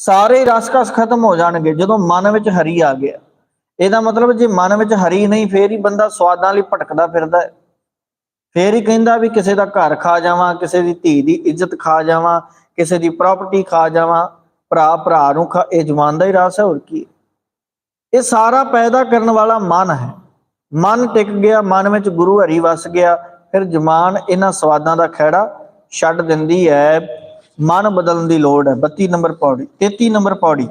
ਸਾਰੇ ਰਸ ਕਸ ਖਤਮ ਹੋ ਜਾਣਗੇ ਜਦੋਂ ਮਨ ਵਿੱਚ ਹਰੀ ਆ ਗਿਆ। ਇਹਦਾ ਮਤਲਬ ਜੇ ਮਨ ਵਿੱਚ ਹਰੀ ਨਹੀਂ, ਫੇਰ ਹੀ ਬੰਦਾ ਸਵਾਦਾਂ ਲਈ ਭਟਕਦਾ ਫਿਰਦਾ ਹੈ। ਫੇਰ ਹੀ ਕਹਿੰਦਾ ਵੀ ਕਿਸੇ ਦਾ ਘਰ ਖਾ ਜਾਵਾਂ, ਕਿਸੇ ਦੀ ਧੀ ਦੀ ਇੱਜ਼ਤ ਖਾ ਜਾਵਾਂ, ਕਿਸੇ ਦੀ ਪ੍ਰਾਪਰਟੀ ਖਾ ਜਾਵਾਂ, ਭਰਾ ਭਰਾ ਨੂੰ ਖਾ, ਇਹ ਜਵਾਨ ਦਾ ਹੀ ਰਸ ਹੈ, ਹੋਰ ਕੀ ਇਹ ਸਾਰਾ ਪੈਦਾ ਕਰਨ ਵਾਲਾ ਮਨ ਹੈ। ਮਨ ਟਿਕ ਗਿਆ, ਮਨ ਵਿੱਚ ਗੁਰੂ ਹਰੀ ਵਸ ਗਿਆ, ਫਿਰ ਜਮਾਨ ਇਹਨਾਂ ਸਵਾਦਾਂ ਦਾ ਖਹਿੜਾ ਛੱਡ ਦਿੰਦੀ ਹੈ। ਮਨ ਬਦਲਣ ਦੀ ਲੋੜ ਹੈ। 32 ਨੰਬਰ ਪੌੜੀ 33 ਨੰਬਰ ਪੌੜੀ।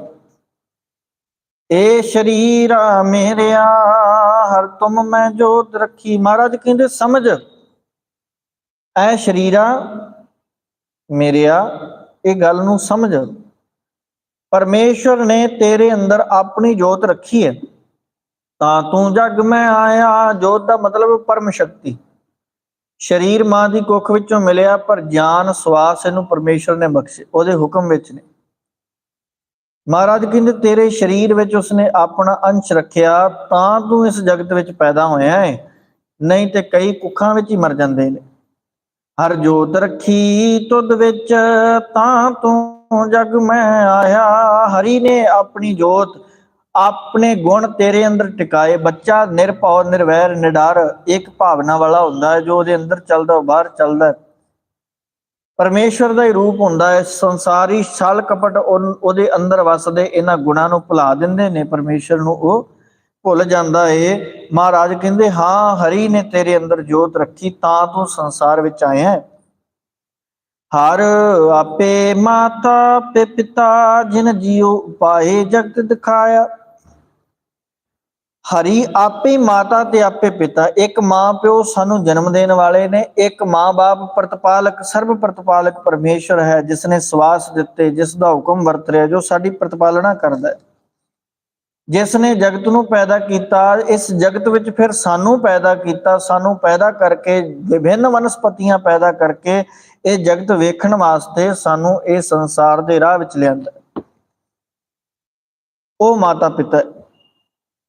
ਏ ਸ਼ਰੀਰਾ ਮੇਰਿਆ, ਹਰ ਤੁਮ ਮੈਂ ਜੋਤ ਰੱਖੀ। ਮਹਾਰਾਜ ਕਹਿੰਦੇ, ਸਮਝ। ਐ ਸ਼ਰੀਰਾ ਮੇਰਿਆ, ਇਹ ਗੱਲ ਨੂੰ ਸਮਝ। ਪਰਮੇਸ਼ਵਰ ਨੇ ਤੇਰੇ ਅੰਦਰ ਆਪਣੀ ਜੋਤ ਰੱਖੀ ਹੈ। ਤਾਂ ਤੂੰ ਜਗ ਮੈਂ ਆਇਆ ਜੋਤ ਦਾ ਮਤਲਬ ਪਰਮ ਸ਼ਕਤੀ। ਸ਼ਰੀਰ ਮਾਂ ਦੀ ਕੁੱਖ ਵਿੱਚੋਂ ਮਿਲਿਆ, ਪਰ ਗਿਆਨ, ਸਵਾਸ ਇਹਨੂੰ ਪਰਮੇਸ਼ਰ ਨੇ ਬਖਸ਼ੇ, ਉਹਦੇ ਹੁਕਮ ਵਿੱਚ ਨੇ। ਮਹਾਰਾਜ ਕਹਿੰਦੇ, ਤੇਰੇ ਸਰੀਰ ਵਿੱਚ ਉਸਨੇ ਆਪਣਾ ਅੰਸ਼ ਰੱਖਿਆ, ਤਾਂ ਤੂੰ ਇਸ ਜਗਤ ਵਿੱਚ ਪੈਦਾ ਹੋਇਆ ਹੈ ਨਹੀਂ ਤੇ ਕਈ ਕੁੱਖਾਂ ਵਿੱਚ ਹੀ ਮਰ ਜਾਂਦੇ ਨੇ। ਹਰ ਜੋਤ ਰੱਖੀ ਤੁਧ ਵਿੱਚ, ਤਾਂ ਤੂੰ ਜਗ ਮੈਂ ਆਇਆ। ਹਰੀ ਨੇ ਆਪਣੀ ਜੋਤ ਆਪਣੇ ਗੁਣ ਤੇਰੇ ਅੰਦਰ ਟਿਕਾਏ, ਬੱਚਾ ਨਿਰਭਉ, ਨਿਰਵੈਰ, ਨਿਡਰ, ਇੱਕ ਭਾਵਨਾ ਵਾਲਾ ਹੁੰਦਾ ਹੈ, ਜੋ ਉਹਦੇ ਅੰਦਰ ਚੱਲਦਾ ਬਾਹਰ ਚੱਲਦਾ ਹੈ। ਪਰਮੇਸ਼ਵਰ ਦਾ ਹੀ ਰੂਪ ਹੁੰਦਾ ਹੈ, ਸੰਸਾਰੀ ਛਲ ਕਪਟ ਉਨ- ਉਹਦੇ ਅੰਦਰ ਵਸਦੇ, ਇਹਨਾਂ ਗੁਣਾਂ ਨੂੰ ਭੁਲਾ ਦਿੰਦੇ ਨੇ, ਪਰਮੇਸ਼ਵਰ ਨੂੰ ਉਹ ਭੁੱਲ ਜਾਂਦਾ ਏ ਮਹਾਰਾਜ ਕਹਿੰਦੇ, ਹਾਂ, ਹਰੀ ਨੇ ਤੇਰੇ ਅੰਦਰ ਜੋਤ ਰੱਖੀ, ਤਾਂ ਤੂੰ ਸੰਸਾਰ ਵਿੱਚ ਆਇਆ ਹੈ। ਹਰ ਆਪੇ ਮਾਤਾ ਪੇ ਪਿਤਾ, ਜਿਨ ਜੀਉ ਪਾਏ ਜਗਤ ਦਿਖਾਇਆ ਹਰੀ ਆਪੇ ਮਾਤਾ ਤੇ ਆਪੇ ਪਿਤਾ, ਇੱਕ ਮਾਂ ਪਿਓ ਸਾਨੂੰ ਜਨਮ ਦੇਣ ਵਾਲੇ ਨੇ, ਇੱਕ ਮਾਂ-ਬਾਪ ਪ੍ਰਤਪਾਲਕ, ਸਰਬ ਪ੍ਰਤਪਾਲਕ ਪਰਮੇਸ਼ਰ ਹੈ ਜਿਸ ਨੇ ਸਵਾਸ ਦਿੱਤੇ, ਜਿਸ ਦਾ ਹੁਕਮ ਵਰਤ ਰਿਹਾ, ਜੋ ਸਾਡੀ ਪ੍ਰਤਪਾਲਣਾ ਕਰਦਾ ਹੈ। ਜਿਸ ਨੇ ਜਗਤ ਨੂੰ ਪੈਦਾ ਕੀਤਾ, ਇਸ ਜਗਤ ਵਿੱਚ ਫਿਰ ਸਾਨੂੰ ਪੈਦਾ ਕੀਤਾ, ਸਾਨੂੰ ਪੈਦਾ ਕਰਕੇ, ਵਿਭਿੰਨ ਵਨਸਪਤੀਆਂ ਪੈਦਾ ਕਰਕੇ, ਇਹ ਜਗਤ ਵੇਖਣ ਵਾਸਤੇ ਸਾਨੂੰ ਇਹ ਸੰਸਾਰ ਦੇ ਰਾਹ ਵਿੱਚ ਲਿਆਂਦਾ ਉਹ ਮਾਤਾ ਪਿਤਾ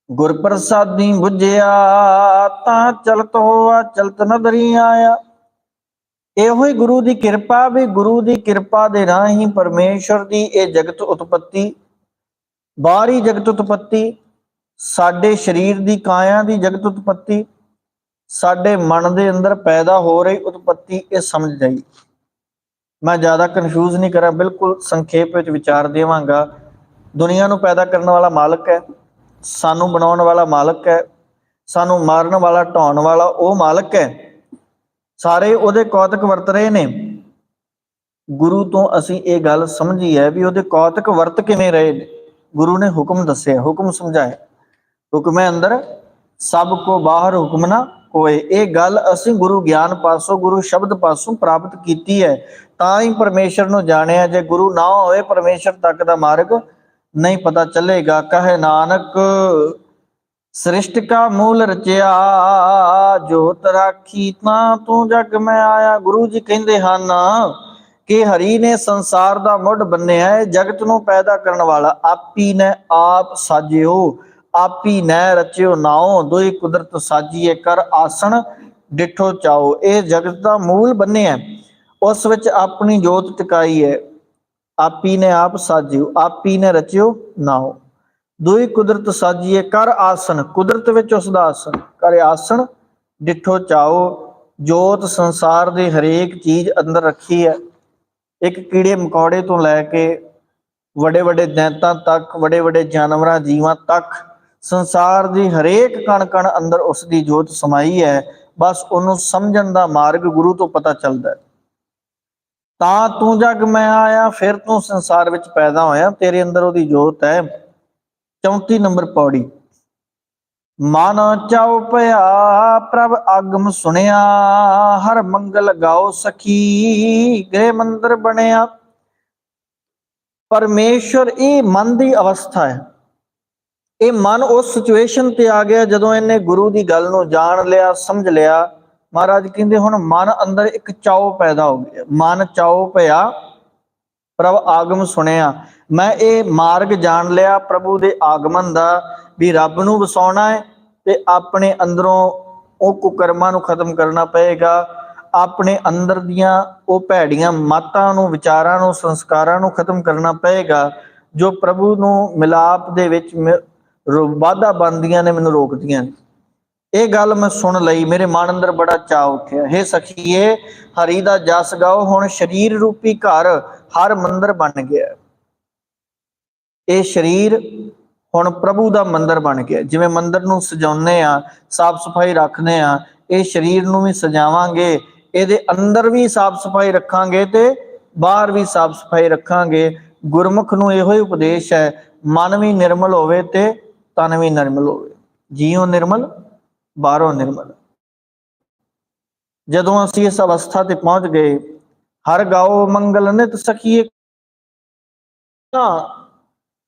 ਗੁਰ ਪ੍ਰਸਾਦੀ 부ਝਿਆ ਤਾਂ ਚਲਤ ਹੋਆ ਚਲਤ ਨਦਰੀ ਆਇਆ। ਇਹੋ ਹੀ ਗੁਰੂ ਦੀ ਕਿਰਪਾ ਵੀ ਗੁਰੂ ਦੀ ਕਿਰਪਾ ਦੇ ਰਾਹੀਂ ਪਰਮੇਸ਼ਰ ਦੀ ਇਹ ਜਗਤ ਉਤਪਤੀ, ਬਾਹਰੀ ਜਗਤ ਉਤਪਤੀ, ਸਾਡੇ ਸਰੀਰ ਦੀ ਕਾਇਆ ਦੀ ਜਗਤ ਉਤਪਤੀ, ਸਾਡੇ ਮਨ ਦੇ ਅੰਦਰ ਪੈਦਾ ਹੋ ਰਹੀ ਉਤਪਤੀ ਇਹ ਸਮਝ ਜਾਈ। ਮੈਂ ਜ਼ਿਆਦਾ ਕਨਫਿਊਜ਼ ਨਹੀਂ ਕਰਾਂ, ਬਿਲਕੁਲ ਸੰਖੇਪ ਵਿੱਚ ਵਿਚਾਰ ਦੇਵਾਂਗਾ। ਦੁਨੀਆ ਨੂੰ ਪੈਦਾ ਕਰਨ ਵਾਲਾ ਮਾਲਕ ਹੈ। ਸਾਨੂੰ ਬਣਾਉਣ ਵਾਲਾ ਮਾਲਕ ਹੈ, ਸਾਨੂੰ ਮਾਰਨ ਵਾਲਾ, ਢਾਉਣ ਵਾਲਾ ਉਹ ਮਾਲਕ ਹੈ। ਸਾਰੇ ਉਹਦੇ ਕੌਤਕ ਵਰਤ ਰਹੇ ਨੇ। ਗੁਰੂ ਤੋਂ ਅਸੀਂ ਇਹ ਗੱਲ ਸਮਝੀ ਹੈ ਵੀ ਉਹਦੇ ਕੌਤਕ ਵਰਤ ਕਿਵੇਂ ਰਹੇ ਨੇ। ਗੁਰੂ ਨੇ ਹੁਕਮ ਦੱਸਿਆ, ਹੁਕਮ ਸਮਝਾਇਆ। ਹੁਕਮੇ ਅੰਦਰ, ਸਭ ਕੋ ਬਾਹਰ ਹੁਕਮ ਨਾ ਕੋਏ ਇਹ ਗੱਲ ਅਸੀਂ ਗੁਰੂ ਗਿਆਨ ਪਾਸੋਂ, ਗੁਰੂ ਸ਼ਬਦ ਪਾਸੋਂ ਪ੍ਰਾਪਤ ਕੀਤੀ ਹੈ। ਤਾਂ ਹੀ ਪਰਮੇਸ਼ਰ ਨੂੰ ਜਾਣਿਆ ਜੇ ਗੁਰੂ ਨਾ ਹੋਵੇ ਪਰਮੇਸ਼ਰ ਤੱਕ ਦਾ ਮਾਰਗ ਨਹੀਂ ਪਤਾ ਚੱਲੇਗਾ, ਕਹੇ ਨਾਨਕ, ਸ੍ਰਿਸ਼ਟ ਕਾ ਮੂਲ ਰਚਿਆ, ਜੋਤ ਰਾਖੀ ਤਾਂ ਤੂੰ ਜਗ ਮੈਂ ਆਇਆ। ਗੁਰੂ ਜੀ ਕਹਿੰਦੇ ਹਨ ਕਿ ਹਰੀ ਨੇ ਸੰਸਾਰ ਦਾ ਮੁੱਢ ਬੰਨਿਆ ਹੈ, ਜਗਤ ਨੂੰ ਪੈਦਾ ਕਰਨ ਵਾਲਾ ਆਪੀ ਨੇ ਆਪ ਸਾਜਿਓ, ਆਪੀ ਨੈ ਰਚਿਓ ਨਾਉ, ਦੋਈ ਕੁਦਰਤ ਸਾਜੀਏ ਕਰ ਆਸਣ, ਡਿਠੋ ਚਾਓ ਇਹ ਜਗਤ ਦਾ ਮੂਲ ਬੰਨਿਆ ਉਸ ਵਿੱਚ ਆਪਣੀ ਜੋਤ ਟਿਕਾਈ ਹੈ। ਆਪੀ ਨੇ ਆਪ ਸਾਜਿਓ, ਆਪੀ ਨੇ ਰਚਿਓ ਨਾਉ ਦੋਈ ਕੁਦਰਤ ਸਾਜੀਏ, ਕਰ ਆਸਣ, ਕੁਦਰਤ ਵਿੱਚ ਉਸ ਦਾ ਆਸਣ। ਕਰੇ ਆਸਣ, ਡਿਠੋ ਚਾਓ, ਜੋਤ ਸੰਸਾਰ ਦੇ ਹਰੇਕ ਚੀਜ਼ ਅੰਦਰ ਰੱਖੀ ਹੈ। ਇੱਕ ਕੀੜੇ ਮਕੌੜੇ ਤੋਂ ਲੈ ਕੇ ਵੱਡੇ ਵੱਡੇ ਦੈਂਤਾਂ ਤੱਕ ਵੱਡੇ ਵੱਡੇ ਜਾਨਵਰਾਂ, ਜੀਵਾਂ ਤੱਕ, ਸੰਸਾਰ ਦੀ ਹਰੇਕ ਕਣ ਕਣ ਅੰਦਰ ਉਸ ਦੀ ਜੋਤ ਸਮਾਈ ਹੈ। ਬਸ ਉਹਨੂੰ ਸਮਝਣ ਦਾ ਮਾਰਗ ਗੁਰੂ ਤੋਂ ਪਤਾ ਚੱਲਦਾ ਹੈ। ਤਾਂ ਤੂੰ ਜਗ ਮੈਂ ਆਇਆ, ਫਿਰ ਤੂੰ ਸੰਸਾਰ ਵਿੱਚ ਪੈਦਾ ਹੋਇਆ। ਤੇਰੇ ਅੰਦਰ ਉਹਦੀ ਜੋਤ ਹੈ। 34 ਨੰਬਰ ਪੌੜੀ। ਮਨ ਚਾਉ ਭਇਆ, ਪ੍ਰਭ ਆਗਮ ਸੁਣਿਆ। ਹਰ ਮੰਗਲ ਗਾਓ ਸਖੀ, ਗ੍ਰਹਿ ਮੰਦਰ ਬਣਿਆ। ਪਰਮੇਸ਼ਰ, ਇਹ ਮਨ ਦੀ ਅਵਸਥਾ ਹੈ। ਇਹ ਮਨ ਉਸ ਸਿਚੁਏਸ਼ਨ ਤੇ ਆ ਗਿਆ ਜਦੋਂ ਇਹਨੇ ਗੁਰੂ ਦੀ ਗੱਲ ਨੂੰ ਜਾਣ ਲਿਆ, ਸਮਝ ਲਿਆ। ਮਹਾਰਾਜ ਕਹਿੰਦੇ ਹੁਣ ਮਨ ਅੰਦਰ ਇੱਕ ਚਾਉ ਪੈਦਾ ਹੋ ਗਿਆ ਮਨ ਚਾਉ ਭਇਆ ਪ੍ਰਭ ਆਗਮ ਸੁਣਿਆ। ਮੈਂ ਇਹ ਮਾਰਗ ਜਾਣ ਲਿਆ ਪ੍ਰਭੂ ਦੇ ਆਗਮਨ ਦਾ ਵੀ ਰੱਬ ਨੂੰ ਵਸਾਉਣਾ ਹੈ ਤੇ ਆਪਣੇ ਅੰਦਰੋਂ ਉਹ ਕੁਕਰਮਾਂ ਨੂੰ ਖਤਮ ਕਰਨਾ ਪਏਗਾ। ਆਪਣੇ ਅੰਦਰ ਦੀਆਂ ਉਹ ਭੈੜੀਆਂ ਮਾਤਾਂ ਨੂੰ, ਵਿਚਾਰਾਂ ਨੂੰ, ਸੰਸਕਾਰਾਂ ਨੂੰ ਖਤਮ ਕਰਨਾ ਪਏਗਾ, ਜੋ ਪ੍ਰਭੂ ਨੂੰ ਮਿਲਾਪ ਦੇ ਵਿੱਚ ਮ- ਵਾਧਾ ਬੰਦੀਆਂ ਨੇ, ਮੈਨੂੰ ਰੋਕਦੀਆਂ ਨੇ। ਇਹ ਗੱਲ ਮੈਂ ਸੁਣ ਲਈ। ਮੇਰੇ ਮਨ ਅੰਦਰ ਬੜਾ ਚਾਅ ਉੱਠਿਆ। हे ਸਖੀਏ, ਹਰੀ ਦਾ ਜਸ ਗਾਓ, ਹੁਣ ਸਰੀਰ ਰੂਪੀ ਘਰ ਹਰ ਮੰਦਰ ਬਣ ਗਿਆ। ਇਹ ਸਰੀਰ ਹੁਣ ਪ੍ਰਭੂ ਦਾ ਮੰਦਰ ਬਣ ਗਿਆ। ਜਿਵੇਂ ਮੰਦਰ ਨੂੰ ਸਜਾਉਂਦੇ ਆ, ਸਾਫ਼ ਸਫ਼ਾਈ ਰੱਖਦੇ ਆ, ਇਹ ਸਰੀਰ ਨੂੰ ਵੀ ਸਜਾਵਾਂਗੇ, ਇਹਦੇ ਅੰਦਰ ਵੀ ਸਾਫ਼ ਸਫ਼ਾਈ ਰੱਖਾਂਗੇ ਤੇ ਬਾਹਰ ਵੀ ਸਾਫ਼ ਸਫ਼ਾਈ ਰੱਖਾਂਗੇ। ਗੁਰਮੁਖ ਨੂੰ ਇਹੋ ਹੀ ਉਪਦੇਸ਼ ਹੈ, ਮਨ ਵੀ ਨਿਰਮਲ ਹੋਵੇ ਤੇ ਤਨ ਵੀ ਨਿਰਮਲ ਹੋਵੇ। ਜੀਉ ਨਿਰਮਲ ਬਾਹਰੋਂ ਨਿਰਮਲ। ਜਦੋਂ ਅਸੀਂ ਇਸ ਅਵਸਥਾ ਤੇ ਪਹੁੰਚ ਗਏ, ਹਰ ਗਾਓ ਮੰਗਲ ਨਿਤ ਸਖੀਏ ਤਾਂ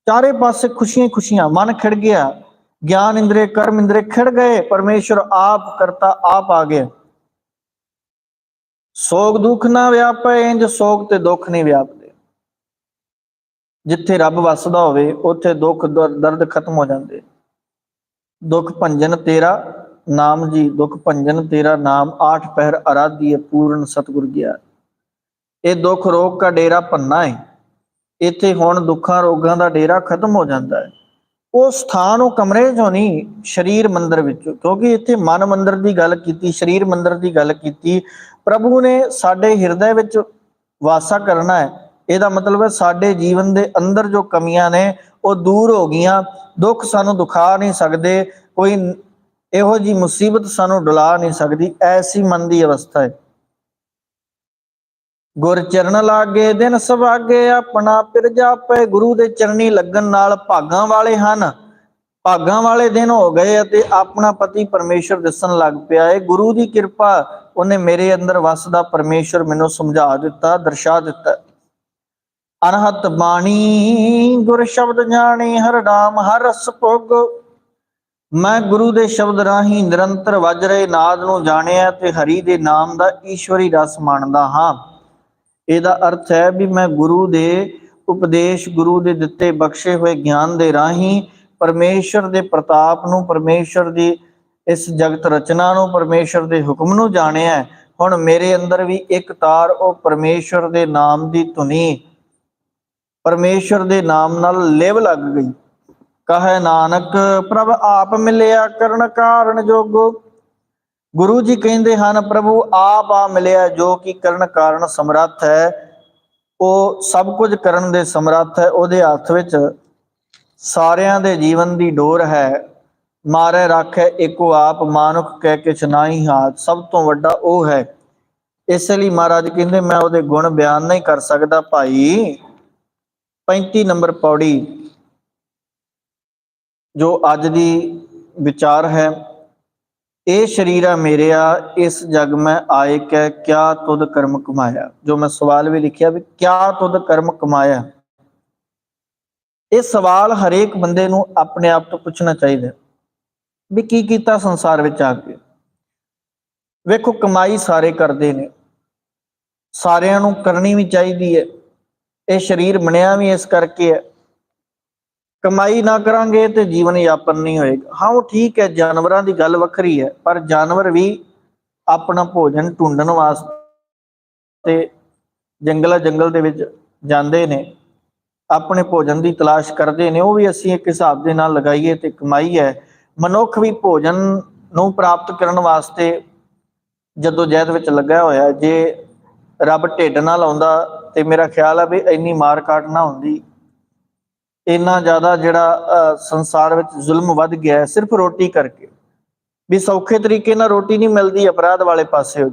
ਚਾਰੇ ਪਾਸੇ ਖੁਸ਼ੀਆਂ ਖੁਸ਼ੀਆਂ, ਮਨ ਖਿੜ ਗਿਆ। ਗਿਆਨ ਇੰਦਰੇ ਕਰਮ ਇੰਦਰੇ ਖਿੜ ਗਏ, ਪਰਮੇਸ਼ਰ ਆਪ ਕਰਤਾ ਆਪ ਆ ਗਿਆ। ਸੋਗ ਦੁੱਖ ਨਾ ਵਿਆਪੇ, ਇੰਜ ਸੋਗ ਤੇ ਦੁੱਖ ਨਹੀਂ ਵਿਆਪਦੇ। ਜਿੱਥੇ ਰੱਬ ਵੱਸਦਾ ਹੋਵੇ, ਉੱਥੇ ਦੁੱਖ ਦਰ- ਦਰਦ ਖਤਮ ਹੋ ਜਾਂਦੇ। ਦੁੱਖ ਭੰਜਨ ਤੇਰਾ ਨਾਮ ਜੀ ਦੁੱਖ ਭੰਜਨ ਤੇਰਾ ਨਾਮ ਆਠ ਪਹਿਰ ਆਰਾਧੀਏ ਪੂਰਨ ਸਤਿਗੁਰ ਗਿਆ ਇਹ ਦੁੱਖ ਰੋਗ ਦਾ ਡੇਰਾ ਪੰਨਾ ਹੈ ਇੱਥੇ ਹੁਣ ਦੁੱਖਾਂ ਰੋਗਾਂ ਦਾ ਡੇਰਾ ਖਤਮ ਹੋ ਜਾਂਦਾ ਹੈ ਉਹ ਸਥਾਨ ਉਹ ਕਮਰੇ ਚੋਂ ਨਹੀਂ, ਸਰੀਰ ਮੰਦਰ ਵਿੱਚ। ਕਿਉਂਕਿ ਇੱਥੇ ਮਨ ਮੰਦਰ ਦੀ ਗੱਲ ਕੀਤੀ, ਸਰੀਰ ਮੰਦਰ ਦੀ ਗੱਲ ਕੀਤੀ, ਪ੍ਰਭੂ ਨੇ ਸਾਡੇ ਹਿਰਦੇ ਵਿੱਚ ਵਾਸਾ ਕਰਨਾ ਹੈ ਇਹਦਾ ਮਤਲਬ ਹੈ ਸਾਡੇ ਜੀਵਨ ਦੇ ਅੰਦਰ ਜੋ ਕਮੀਆਂ ਨੇ, ਉਹ ਦੂਰ ਹੋ ਗਈਆਂ। ਦੁੱਖ ਸਾਨੂੰ ਦੁਖਾ ਨਹੀਂ ਸਕਦੇ। ਕੋਈ ਇਹੋ ਜੀ ਮੁਸੀਬਤ ਸਾਨੂੰ ਡੁਲਾ ਨਹੀਂ ਸਕਦੀ, ਐਸੀ ਮਨ ਦੀ ਅਵਸਥਾ ਹੈ। ਗੁਰ ਚਰਨ ਲਾਗੇ, ਦਿਨ ਸਵਾਗੇ ਆਪਣਾ ਪਿਰ ਜਾਪੇ, ਗੁਰੂ ਦੇ ਚਰਨੀ ਲੱਗਣ ਨਾਲ ਭਾਗਾਂ ਵਾਲੇ ਹਨ। ਭਾਗਾਂ ਵਾਲੇ ਦਿਨ ਹੋ ਗਏ ਅਤੇ ਆਪਣਾ ਪਤੀ ਪਰਮੇਸ਼ਰ ਦਿਸਣ ਲੱਗ ਪਿਆ ਹੈ, ਗੁਰੂ ਦੀ ਕਿਰਪਾ ਉਹਨੇ ਮੇਰੇ ਅੰਦਰ ਵਸਦਾ ਪਰਮੇਸ਼ਰ ਮੈਨੂੰ ਸਮਝਾ ਦਿੱਤਾ, ਦਰਸ਼ਾ ਦਿੱਤਾ। ਅਨਹਤ ਬਾਣੀ, ਗੁਰ ਸ਼ਬਦ ਜਾਣੀ, ਹਰ ਨਾਮ ਹਰ ਰਸ ਭੋਗ। ਮੈਂ ਗੁਰੂ ਦੇ ਸ਼ਬਦ ਰਾਹੀਂ ਨਿਰੰਤਰ ਵੱਜ ਰਹੇ ਨਾਦ ਨੂੰ ਜਾਣਿਆ ਤੇ ਹਰੀ ਦੇ ਨਾਮ ਦਾ ਈਸ਼ਵਰੀ ਰਸ ਮੰਨਦਾ ਹਾਂ। ਇਹਦਾ ਅਰਥ ਹੈ ਵੀ ਮੈਂ ਗੁਰੂ ਦੇ ਉਪਦੇਸ਼, ਗੁਰੂ ਦੇ ਦਿੱਤੇ ਬਖਸ਼ੇ ਹੋਏ ਗਿਆਨ ਦੇ ਰਾਹੀਂ ਪਰਮੇਸ਼ਰ ਦੇ ਪ੍ਰਤਾਪ ਨੂੰ, ਪਰਮੇਸ਼ਰ ਦੀ ਇਸ ਜਗਤ ਰਚਨਾ ਨੂੰ, ਪਰਮੇਸ਼ਰ ਦੇ ਹੁਕਮ ਨੂੰ ਜਾਣਿਆ ਹੁਣ ਮੇਰੇ ਅੰਦਰ ਵੀ ਇੱਕ ਤਾਰ ਉਹ ਪਰਮੇਸ਼ਰ ਦੇ ਨਾਮ ਦੀ ਧੁਨੀ, ਪਰਮੇਸ਼ਰ ਦੇ ਨਾਮ ਨਾਲ ਲਿਵ ਲੱਗ ਗਈ। ਕਹੇ ਨਾਨਕ, ਪ੍ਰਭ ਆਪ ਮਿਲਿਆ ਕਰਨ ਕਾਰਨ ਜੋਗੋ। ਗੁਰੂ ਜੀ ਕਹਿੰਦੇ ਹਨ, ਪ੍ਰਭੂ ਆਪ ਆ ਮਿਲਿਆ ਜੋ ਕਿ ਕਰਨ ਕਾਰਨ ਸਮਰੱਥ ਹੈ। ਉਹ ਸਭ ਕੁਝ ਕਰਨ ਦੇ ਸਮਰੱਥ ਹੈ। ਉਹਦੇ ਹੱਥ ਵਿੱਚ ਸਾਰਿਆਂ ਦੇ ਜੀਵਨ ਦੀ ਡੋਰ ਹੈ। ਮਾਰੇ ਰੱਖੇ ਇੱਕੋ ਆਪ, ਮਾਨੁਖ ਕਹਿ ਕਿਛ ਨਾਹੀ ਹਾਥ। ਸਭ ਤੋਂ ਵੱਡਾ ਉਹ ਹੈ। ਇਸ ਲਈ ਮਹਾਰਾਜ ਕਹਿੰਦੇ, ਮੈਂ ਉਹਦੇ ਗੁਣ ਬਿਆਨ ਨਹੀਂ ਕਰ ਸਕਦਾ। ਭਾਈ 35 ਨੰਬਰ ਪੌੜੀ। ਜੋ ਅੱਜ ਦੀ ਵਿਚਾਰ ਹੈ, ਇਹ ਸ਼ਰੀਰਾ ਮੇਰਿਆ ਇਸ ਜਗ ਮੈਂ ਆਏ ਕੈ ਕਿਆ ਤੁਧ ਕਰਮ ਕਮਾਇਆ? ਜੋ ਮੈਂ ਸਵਾਲ ਵੀ ਲਿਖਿਆ ਵੀ ਕਿਆ ਤੁਧ ਕਰਮ ਕਮਾਇਆ? ਇਹ ਸਵਾਲ ਹਰੇਕ ਬੰਦੇ ਨੂੰ ਆਪਣੇ ਆਪ ਤੋਂ ਪੁੱਛਣਾ ਚਾਹੀਦਾ। ਵੀ ਕੀ ਕੀਤਾ ਸੰਸਾਰ ਵਿੱਚ ਆ ਕੇ? ਵੇਖੋ, ਕਮਾਈ ਸਾਰੇ ਕਰਦੇ ਨੇ। ਸਾਰਿਆਂ ਨੂੰ ਕਰਨੀ ਵੀ ਚਾਹੀਦੀ ਹੈ। ਇਹ ਸਰੀਰ ਬਣਿਆ ਵੀ ਇਸ ਕਰਕੇ ਹੈ। ਕਮਾਈ ਨਾ ਕਰਾਂਗੇ ਤੇ ਜੀਵਨ ਯਾਪਨ ਨਹੀਂ ਹੋਏਗਾ। ਹਾਂ, ਉਹ ਠੀਕ ਹੈ, ਜਾਨਵਰਾਂ ਦੀ ਗੱਲ ਵੱਖਰੀ ਹੈ, ਪਰ ਜਾਨਵਰ ਵੀ ਆਪਣਾ ਭੋਜਨ ਢੂੰਡਣ ਵਾਸਤੇ ਜੰਗਲਾ ਜੰਗਲ ਦੇ ਵਿੱਚ ਜਾਂਦੇ ਨੇ, ਆਪਣੇ ਭੋਜਨ ਦੀ ਤਲਾਸ਼ ਕਰਦੇ ਨੇ। ਉਹ ਵੀ ਅਸੀਂ ਇੱਕ ਹਿਸਾਬ ਦੇ ਨਾਲ ਲਗਾਈਏ ਤੇ ਕਮਾਈ ਹੈ। ਮਨੁੱਖ ਵੀ ਭੋਜਨ ਨੂੰ ਪ੍ਰਾਪਤ ਕਰਨ ਵਾਸਤੇ ਜਦੋਂ ਜਹਿਦ ਵਿੱਚ ਲੱਗਾ ਹੋਇਆ ਜੇ ਰੱਬ ਢਿੱਡ ਨਾਲ ਆਉਂਦਾ ਤੇ ਮੇਰਾ ਖਿਆਲ ਆ ਵੀ ਇੰਨੀ ਮਾਰ ਕਾਟ ਨਾ ਹੁੰਦੀ। ਇੰਨਾ ਜ਼ਿਆਦਾ ਜਿਹੜਾ ਅਹ, ਸੰਸਾਰ ਵਿੱਚ ਜ਼ੁਲਮ ਵੱਧ ਗਿਆ ਸਿਰਫ ਰੋਟੀ ਕਰਕੇ। ਵੀ ਸੌਖੇ ਤਰੀਕੇ ਨਾਲ ਰੋਟੀ ਨਹੀਂ ਮਿਲਦੀ ਅਪਰਾਧ ਵਾਲੇ ਪਾਸੇ ਹੋ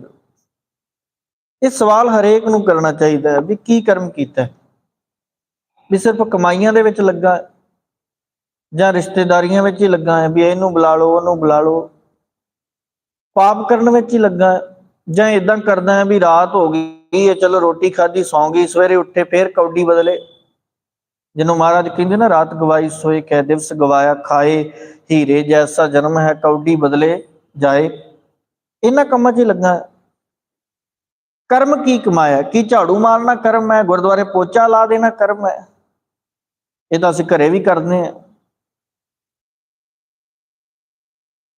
ਇਹ ਸਵਾਲ ਹਰੇਕ ਨੂੰ ਕਰਨਾ ਚਾਹੀਦਾ ਹੈ ਵੀ ਕੀ ਕਰਮ ਕੀਤਾ ਵੀ ਸਿਰਫ ਕਮਾਈਆਂ ਦੇ ਵਿੱਚ ਲੱਗਾ ਜਾਂ ਰਿਸ਼ਤੇਦਾਰੀਆਂ ਵਿੱਚ ਹੀ ਲੱਗਾ ਹੈ ਵੀ ਇਹਨੂੰ ਬੁਲਾ ਲਓ ਉਹਨੂੰ ਬੁਲਾ ਲਓ। ਪਾਪ ਕਰਨ ਵਿੱਚ ਹੀ ਲੱਗਾ ਜਾਂ ਇਦਾਂ ਕਰਦਾ ਹੈ ਵੀ ਰਾਤ ਹੋ ਗਈ ਇਹ ਚਲੋ ਰੋਟੀ ਖਾਧੀ ਸੌਂ ਗਈ ਸਵੇਰੇ ਉੱਠੇ ਫੇਰ ਕੌਡੀ ਬਦਲੇ। ਜਿਹਨੂੰ ਮਹਾਰਾਜ ਕਹਿੰਦੇ ਨਾ, ਰਾਤ ਗਵਾਈ ਸੋਏ, ਕਹਿ ਦਿਵਸ ਗਵਾਇਆ ਖਾਏ, ਹੀਰੇ ਜੈਸਾ ਜਨਮ ਹੈ, ਕੌਡੀ ਬਦਲੇ ਜਾਏ। ਇਹਨਾਂ ਕੰਮਾਂ 'ਚ ਹੀ ਲੱਗਾ। ਕਰਮ ਕੀ ਕਮਾਇਆ? ਕੀ ਝਾੜੂ ਮਾਰਨਾ ਕਰਮ ਹੈ? ਗੁਰਦੁਆਰੇ ਪੋਚਾ ਲਾ ਦੇਣਾ ਕਰਮ ਹੈ? ਇਹ ਤਾਂ ਅਸੀਂ ਘਰੇ ਵੀ ਕਰਦੇ ਹਾਂ।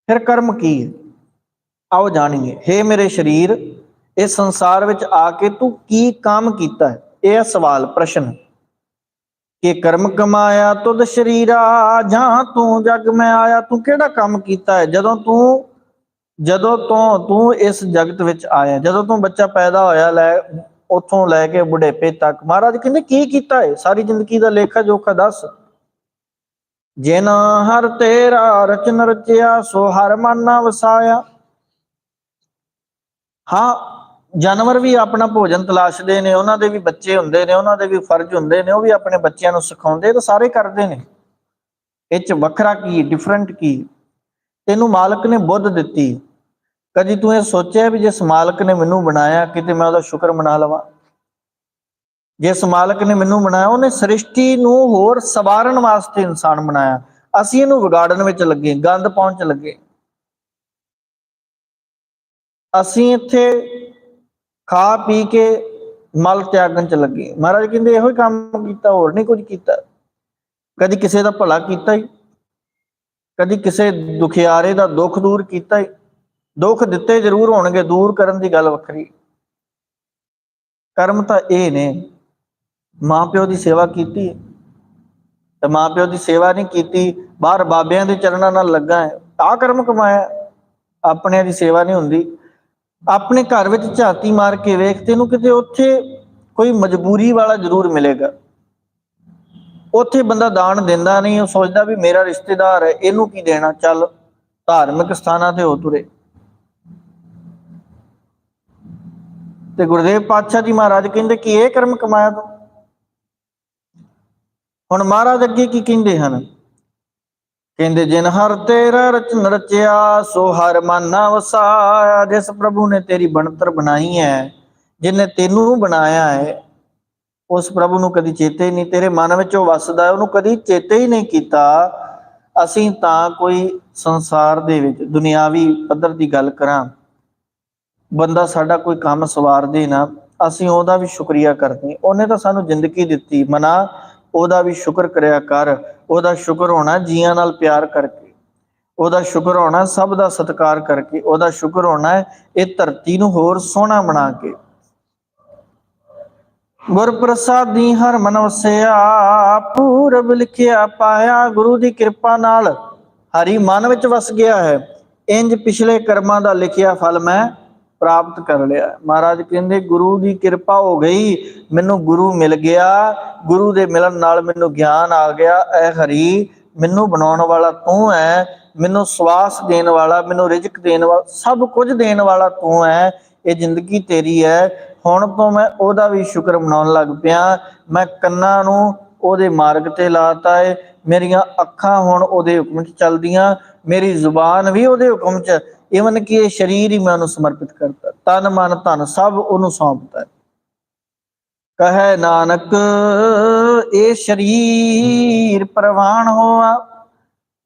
ਫਿਰ ਕਰਮ ਕੀ ਹੈ? ਆਓ ਜਾਣੀਏ। हे ਮੇਰੇ ਸਰੀਰ, ਇਸ ਸੰਸਾਰ ਵਿੱਚ ਆ ਕੇ ਤੂੰ ਕੀ ਕੰਮ ਕੀਤਾ ਹੈ? ਇਹ ਹੈ ਸਵਾਲ, ਪ੍ਰਸ਼ਨ। ਕਿ ਕਰਮ ਕਮਾਇਆ ਤੁਧ ਸ਼ਰੀਰਾ, ਜਾਂ ਤੂੰ ਜਗ ਮੈਂ ਆਇਆ, ਤੂੰ ਕਿਹੜਾ ਕੰਮ ਕੀਤਾ ਹੈ? ਜਦੋਂ ਤੂੰ, ਜਦੋਂ ਤੋਂ ਤੂੰ ਇਸ ਜਗਤ ਵਿੱਚ ਆਇਆ, ਜਦੋਂ ਤੂੰ ਬੱਚਾ ਪੈਦਾ ਹੋਇਆ, ਲੈ ਉੱਥੋਂ ਲੈ ਕੇ ਬੁਢੇਪੇ ਤੱਕ, ਮਹਾਰਾਜ ਕਹਿੰਦੇ, ਕੀ ਕੀਤਾ ਹੈ ਸਾਰੀ ਜ਼ਿੰਦਗੀ ਦਾ ਲੇਖਾ ਜੋਖਾ ਦੱਸ। ਜਿਨ ਹਰ ਤੇਰਾ ਰਚਨ ਰਚਿਆ, ਸੋ ਹਰ ਮਨ ਨਾ ਵਸਾਇਆ। ਹਾਂ ਜਾਨਵਰ ਵੀ ਆਪਣਾ ਭੋਜਨ ਤਲਾਸ਼ਦੇ ਨੇ, ਉਹਨਾਂ ਦੇ ਵੀ ਬੱਚੇ ਹੁੰਦੇ ਨੇ, ਉਹਨਾਂ ਦੇ ਵੀ ਫਰਜ਼ ਹੁੰਦੇ ਨੇ, ਉਹ ਵੀ ਆਪਣੇ ਬੱਚਿਆਂ ਨੂੰ ਸਿਖਾਉਂਦੇ ਤਾਂ ਸਾਰੇ ਕਰਦੇ ਨੇ। ਇਹ ਚ ਵੱਖਰਾ ਕੀ ਡਿਫਰੈਂਟ ਕੀ? ਤੈਨੂੰ ਮਾਲਕ ਨੇ ਬੁੱਧ ਦਿੱਤੀ। ਕਦੀ ਤੂੰ ਇਹ ਸੋਚਿਆ ਵੀ ਜਿਸ ਮਾਲਕ ਨੇ ਮੈਨੂੰ ਬਣਾਇਆ, ਕਿਤੇ ਮੈਂ ਉਹਦਾ ਸ਼ੁਕਰ ਮਨਾ ਲਵਾਂ? ਜਿਸ ਮਾਲਕ ਨੇ ਮੈਨੂੰ ਬਣਾਇਆ, ਉਹਨੇ ਸ੍ਰਿਸ਼ਟੀ ਨੂੰ ਹੋਰ ਸਵਾਰਨ ਵਾਸਤੇ ਇਨਸਾਨ ਬਣਾਇਆ। ਅਸੀਂ ਇਹਨੂੰ ਵਿਗਾੜਨ ਵਿੱਚ ਲੱਗੇ, ਗੰਦ ਪਾਉਣ ਚ ਲੱਗੇ। ਅਸੀਂ ਇੱਥੇ ਖਾ ਪੀ ਕੇ ਮਲ ਤਿਆਗਣ ਚ ਲੱਗੇ। ਮਹਾਰਾਜ ਕਹਿੰਦੇ ਇਹੋ ਹੀ ਕੰਮ ਕੀਤਾ, ਹੋਰ ਨਹੀਂ ਕੁਝ ਕੀਤਾ। ਕਦੀ ਕਿਸੇ ਦਾ ਭਲਾ ਕੀਤਾ ਹੀ। ਕਦੀ ਕਿਸੇ ਦੁਖਿਆਰੇ ਦਾ ਦੁੱਖ ਦੂਰ ਕੀਤਾ ਹੀ। ਦੁੱਖ ਦਿੱਤੇ ਜ਼ਰੂਰ ਹੋਣਗੇ, ਦੂਰ ਕਰਨ ਦੀ ਗੱਲ ਵੱਖਰੀ। ਕਰਮ ਤਾਂ ਇਹ ਨੇ। ਮਾਪਿਓ ਦੀ ਸੇਵਾ ਕੀਤੀ ਹੈ। ਤੇ ਮਾਪਿਓ ਦੀ ਸੇਵਾ ਨਹੀਂ ਕੀਤੀ, ਬਾਹਰ ਬਾਬਿਆਂ ਦੇ ਚਰਨਾਂ ਨਾਲ ਲੱਗਾ ਹੈ। ਆ ਕਰਮ ਕਮਾਇਆ। ਆਪਣਿਆਂ ਦੀ ਸੇਵਾ ਨਹੀਂ ਹੁੰਦੀ। ਆਪਣੇ ਘਰ ਵਿੱਚ ਝਾਤੀ ਮਾਰ ਕੇ ਵੇਖ ਤੈਨੂੰ ਕਿਤੇ ਉੱਥੇ ਕੋਈ ਮਜਬੂਰੀ ਵਾਲਾ ਜ਼ਰੂਰ ਮਿਲੇਗਾ। ਉੱਥੇ ਬੰਦਾ ਦਾਨ ਦਿੰਦਾ ਨਹੀਂ, ਉਹ ਸੋਚਦਾ ਵੀ ਮੇਰਾ ਰਿਸ਼ਤੇਦਾਰ ਹੈ, ਇਹਨੂੰ ਕੀ ਦੇਣਾ? ਚੱਲ, ਧਾਰਮਿਕ ਸਥਾਨਾਂ ਤੇ ਹੋ ਤੁਰੇ। ਤੇ ਗੁਰਦੇਵ ਪਾਤਸ਼ਾਹ ਜੀ ਮਹਾਰਾਜ ਕਹਿੰਦੇ ਕਿ ਇਹ ਕਰਮ ਕਮਾਇਆ ਤੂੰ। ਹੁਣ ਮਹਾਰਾਜ ਅੱਗੇ ਕੀ ਕਹਿੰਦੇ ਹਨ? ਕਹਿੰਦੇ, ਜਿਨ ਹਰ ਤੇਰਾ ਰਚਨ ਰਚਿਆ, ਸੋ ਹਰ ਮਨ ਨਾ ਵਸਾਇਆ ਜਿਸ ਪ੍ਰਭੂ ਨੇ ਤੇਰੀ ਬਣਤਰ ਬਣਾਈ ਹੈ, ਜਿਨੇ ਤੈਨੂੰ ਬਣਾਇਆ ਹੈ, ਉਸ ਪ੍ਰਭੂ ਨੂੰ ਕਦੀ ਚੇਤੇ ਨਹੀਂ। ਤੇਰੇ ਮਨ ਵਿੱਚ ਉਹ ਵਸਦਾ ਉਹਨੂੰ ਕਦੀ ਚੇਤੇ ਹੀ ਨਹੀਂ ਕੀਤਾ। ਅਸੀਂ ਤਾਂ ਕੋਈ ਸੰਸਾਰ ਦੇ ਵਿੱਚ, ਦੁਨਿਆਵੀ ਪੱਧਰ ਦੀ ਗੱਲ ਕਰਾਂ, ਬੰਦਾ ਸਾਡਾ ਕੋਈ ਕੰਮ ਸਵਾਰ ਦੇ ਨਾ, ਅਸੀਂ ਉਹਦਾ ਵੀ ਸ਼ੁਕਰੀਆ ਕਰਦੇ ਉਹਨੇ ਤਾਂ ਸਾਨੂੰ ਜ਼ਿੰਦਗੀ ਦਿੱਤੀ। ਮਨਾ, ਉਹਦਾ ਵੀ ਸ਼ੁਕਰ ਕਰਿਆ ਕਰ। ਉਹਦਾ ਸ਼ੁਕਰ ਹੋਣਾ ਜੀਆਂ ਨਾਲ ਪਿਆਰ ਕਰਕੇ। ਉਹਦਾ ਸ਼ੁਕਰ ਹੋਣਾ ਸਭ ਦਾ ਸਤਿਕਾਰ ਕਰਕੇ। ਉਹਦਾ ਸ਼ੁਕਰ ਹੋਣਾ ਇਹ ਧਰਤੀ ਨੂੰ ਹੋਰ ਸੋਹਣਾ ਬਣਾ ਕੇ। ਗੁਰ ਪ੍ਰਸਾਦੀ ਹਰ ਮਨ ਵਸਿਆ ਪੂਰਬ ਲਿਖਿਆ ਪਾਇਆ ਗੁਰੂ ਦੀ ਕਿਰਪਾ ਨਾਲ। ਹਰੀ ਮਨ ਵਿੱਚ ਵਸ ਗਿਆ ਹੈ। ਇੰਜ ਪਿਛਲੇ ਕਰਮਾਂ ਦਾ ਲਿਖਿਆ ਫਲ ਮੈਂ ਪ੍ਰਾਪਤ ਕਰ ਲਿਆ। ਮਹਾਰਾਜ ਕਹਿੰਦੇ, ਗੁਰੂ ਦੀ ਕਿਰਪਾ ਹੋ ਗਈ, ਮੈਨੂੰ ਗੁਰੂ ਮਿਲ ਗਿਆ। ਗੁਰੂ ਦੇ ਮਿਲਣ ਨਾਲ ਮੈਨੂੰ ਗਿਆਨ ਆ ਗਿਆ। ਐ ਹਰੀ, ਮੈਨੂੰ ਬਣਾਉਣ ਵਾਲਾ ਤੂੰ ਹੈ ਮੈਨੂੰ ਸਵਾਸ ਦੇਣ ਵਾਲਾ, ਮੈਨੂੰ ਰਿਜ਼ਕ ਦੇਣ ਵਾਲਾ, ਸਭ ਕੁਝ ਦੇਣ ਵਾਲਾ ਤੂੰ ਹੈ ਇਹ ਜ਼ਿੰਦਗੀ ਤੇਰੀ ਹੈ ਹੁਣ ਤੋਂ ਮੈਂ ਉਹਦਾ ਵੀ ਸ਼ੁਕਰ ਮਨਾਉਣ ਲੱਗ ਪਿਆ। ਮੈਂ ਕੰਨਾਂ ਨੂੰ ਉਹਦੇ ਮਾਰਗ ਤੇ ਲਾਤਾ ਏ। ਮੇਰੀਆਂ ਅੱਖਾਂ ਹੁਣ ਉਹਦੇ ਹੁਕਮ 'ਚ ਚੱਲਦੀਆਂ। ਮੇਰੀ ਜ਼ੁਬਾਨ ਵੀ ਉਹਦੇ ਹੁਕਮ 'ਚ ਇਵਨ ਕਿ ਇਹ ਸਰੀਰ ਹੀ ਮੈਂ ਉਹਨੂੰ ਸਮਰਪਿਤ ਕਰਤਾ, ਤਨ ਮਨ ਧਨ ਸਭ ਉਹਨੂੰ ਸੌਂਪਤਾ ਕਹੈ ਨਾਨਕ, ਇਹ ਸਰੀਰ ਪ੍ਰਵਾਨ ਹੋਆ,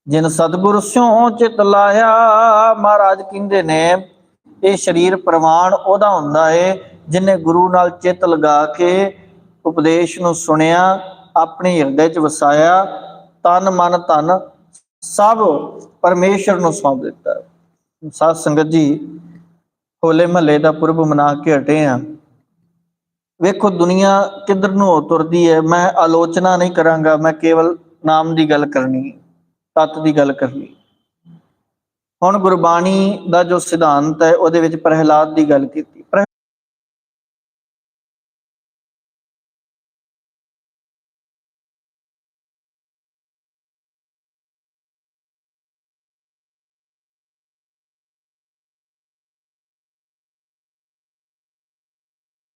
ਜਿਨ ਸਤਿਗੁਰ ਸਿਉ ਚਿਤ ਲਾਇਆ, ਮਹਾਰਾਜ ਕਹਿੰਦੇ ਨੇ, ਇਹ ਸਰੀਰ ਪ੍ਰਵਾਨ ਉਹਦਾ ਹੁੰਦਾ ਏ, ਜਿਨੇ ਗੁਰੂ ਨਾਲ ਚਿੱਤ ਲਗਾ ਕੇ ਉਪਦੇਸ਼ ਨੂੰ ਸੁਣਿਆ, ਆਪਣੇ ਹਿਰਦੇ 'ਚ ਵਸਾਇਆ, ਤਨ ਮਨ ਧਨ ਸਭ ਪਰਮੇਸ਼ਰ ਨੂੰ ਸੌਂਪ ਦਿੱਤਾ। ਸਾਧ ਸੰਗਤ ਜੀ, ਹੋਲੇ ਮਹੱਲੇ ਦਾ ਪੁਰਬ ਮਨਾ ਕੇ ਹਟੇ ਆ। ਵੇਖੋ, ਦੁਨੀਆ ਕਿੱਧਰ ਨੂੰ ਤੁਰਦੀ ਹੈ ਮੈਂ ਆਲੋਚਨਾ ਨਹੀਂ ਕਰਾਂਗਾ, ਮੈਂ ਕੇਵਲ ਨਾਮ ਦੀ ਗੱਲ ਕਰਨੀ ਹੈ ਤਤ ਦੀ ਗੱਲ ਕਰਨੀ। ਹੁਣ ਗੁਰਬਾਣੀ ਦਾ ਜੋ ਸਿਧਾਂਤ ਹੈ ਉਹਦੇ ਵਿੱਚ ਪ੍ਰਹਿਲਾਦ ਦੀ ਗੱਲ ਕੀਤੀ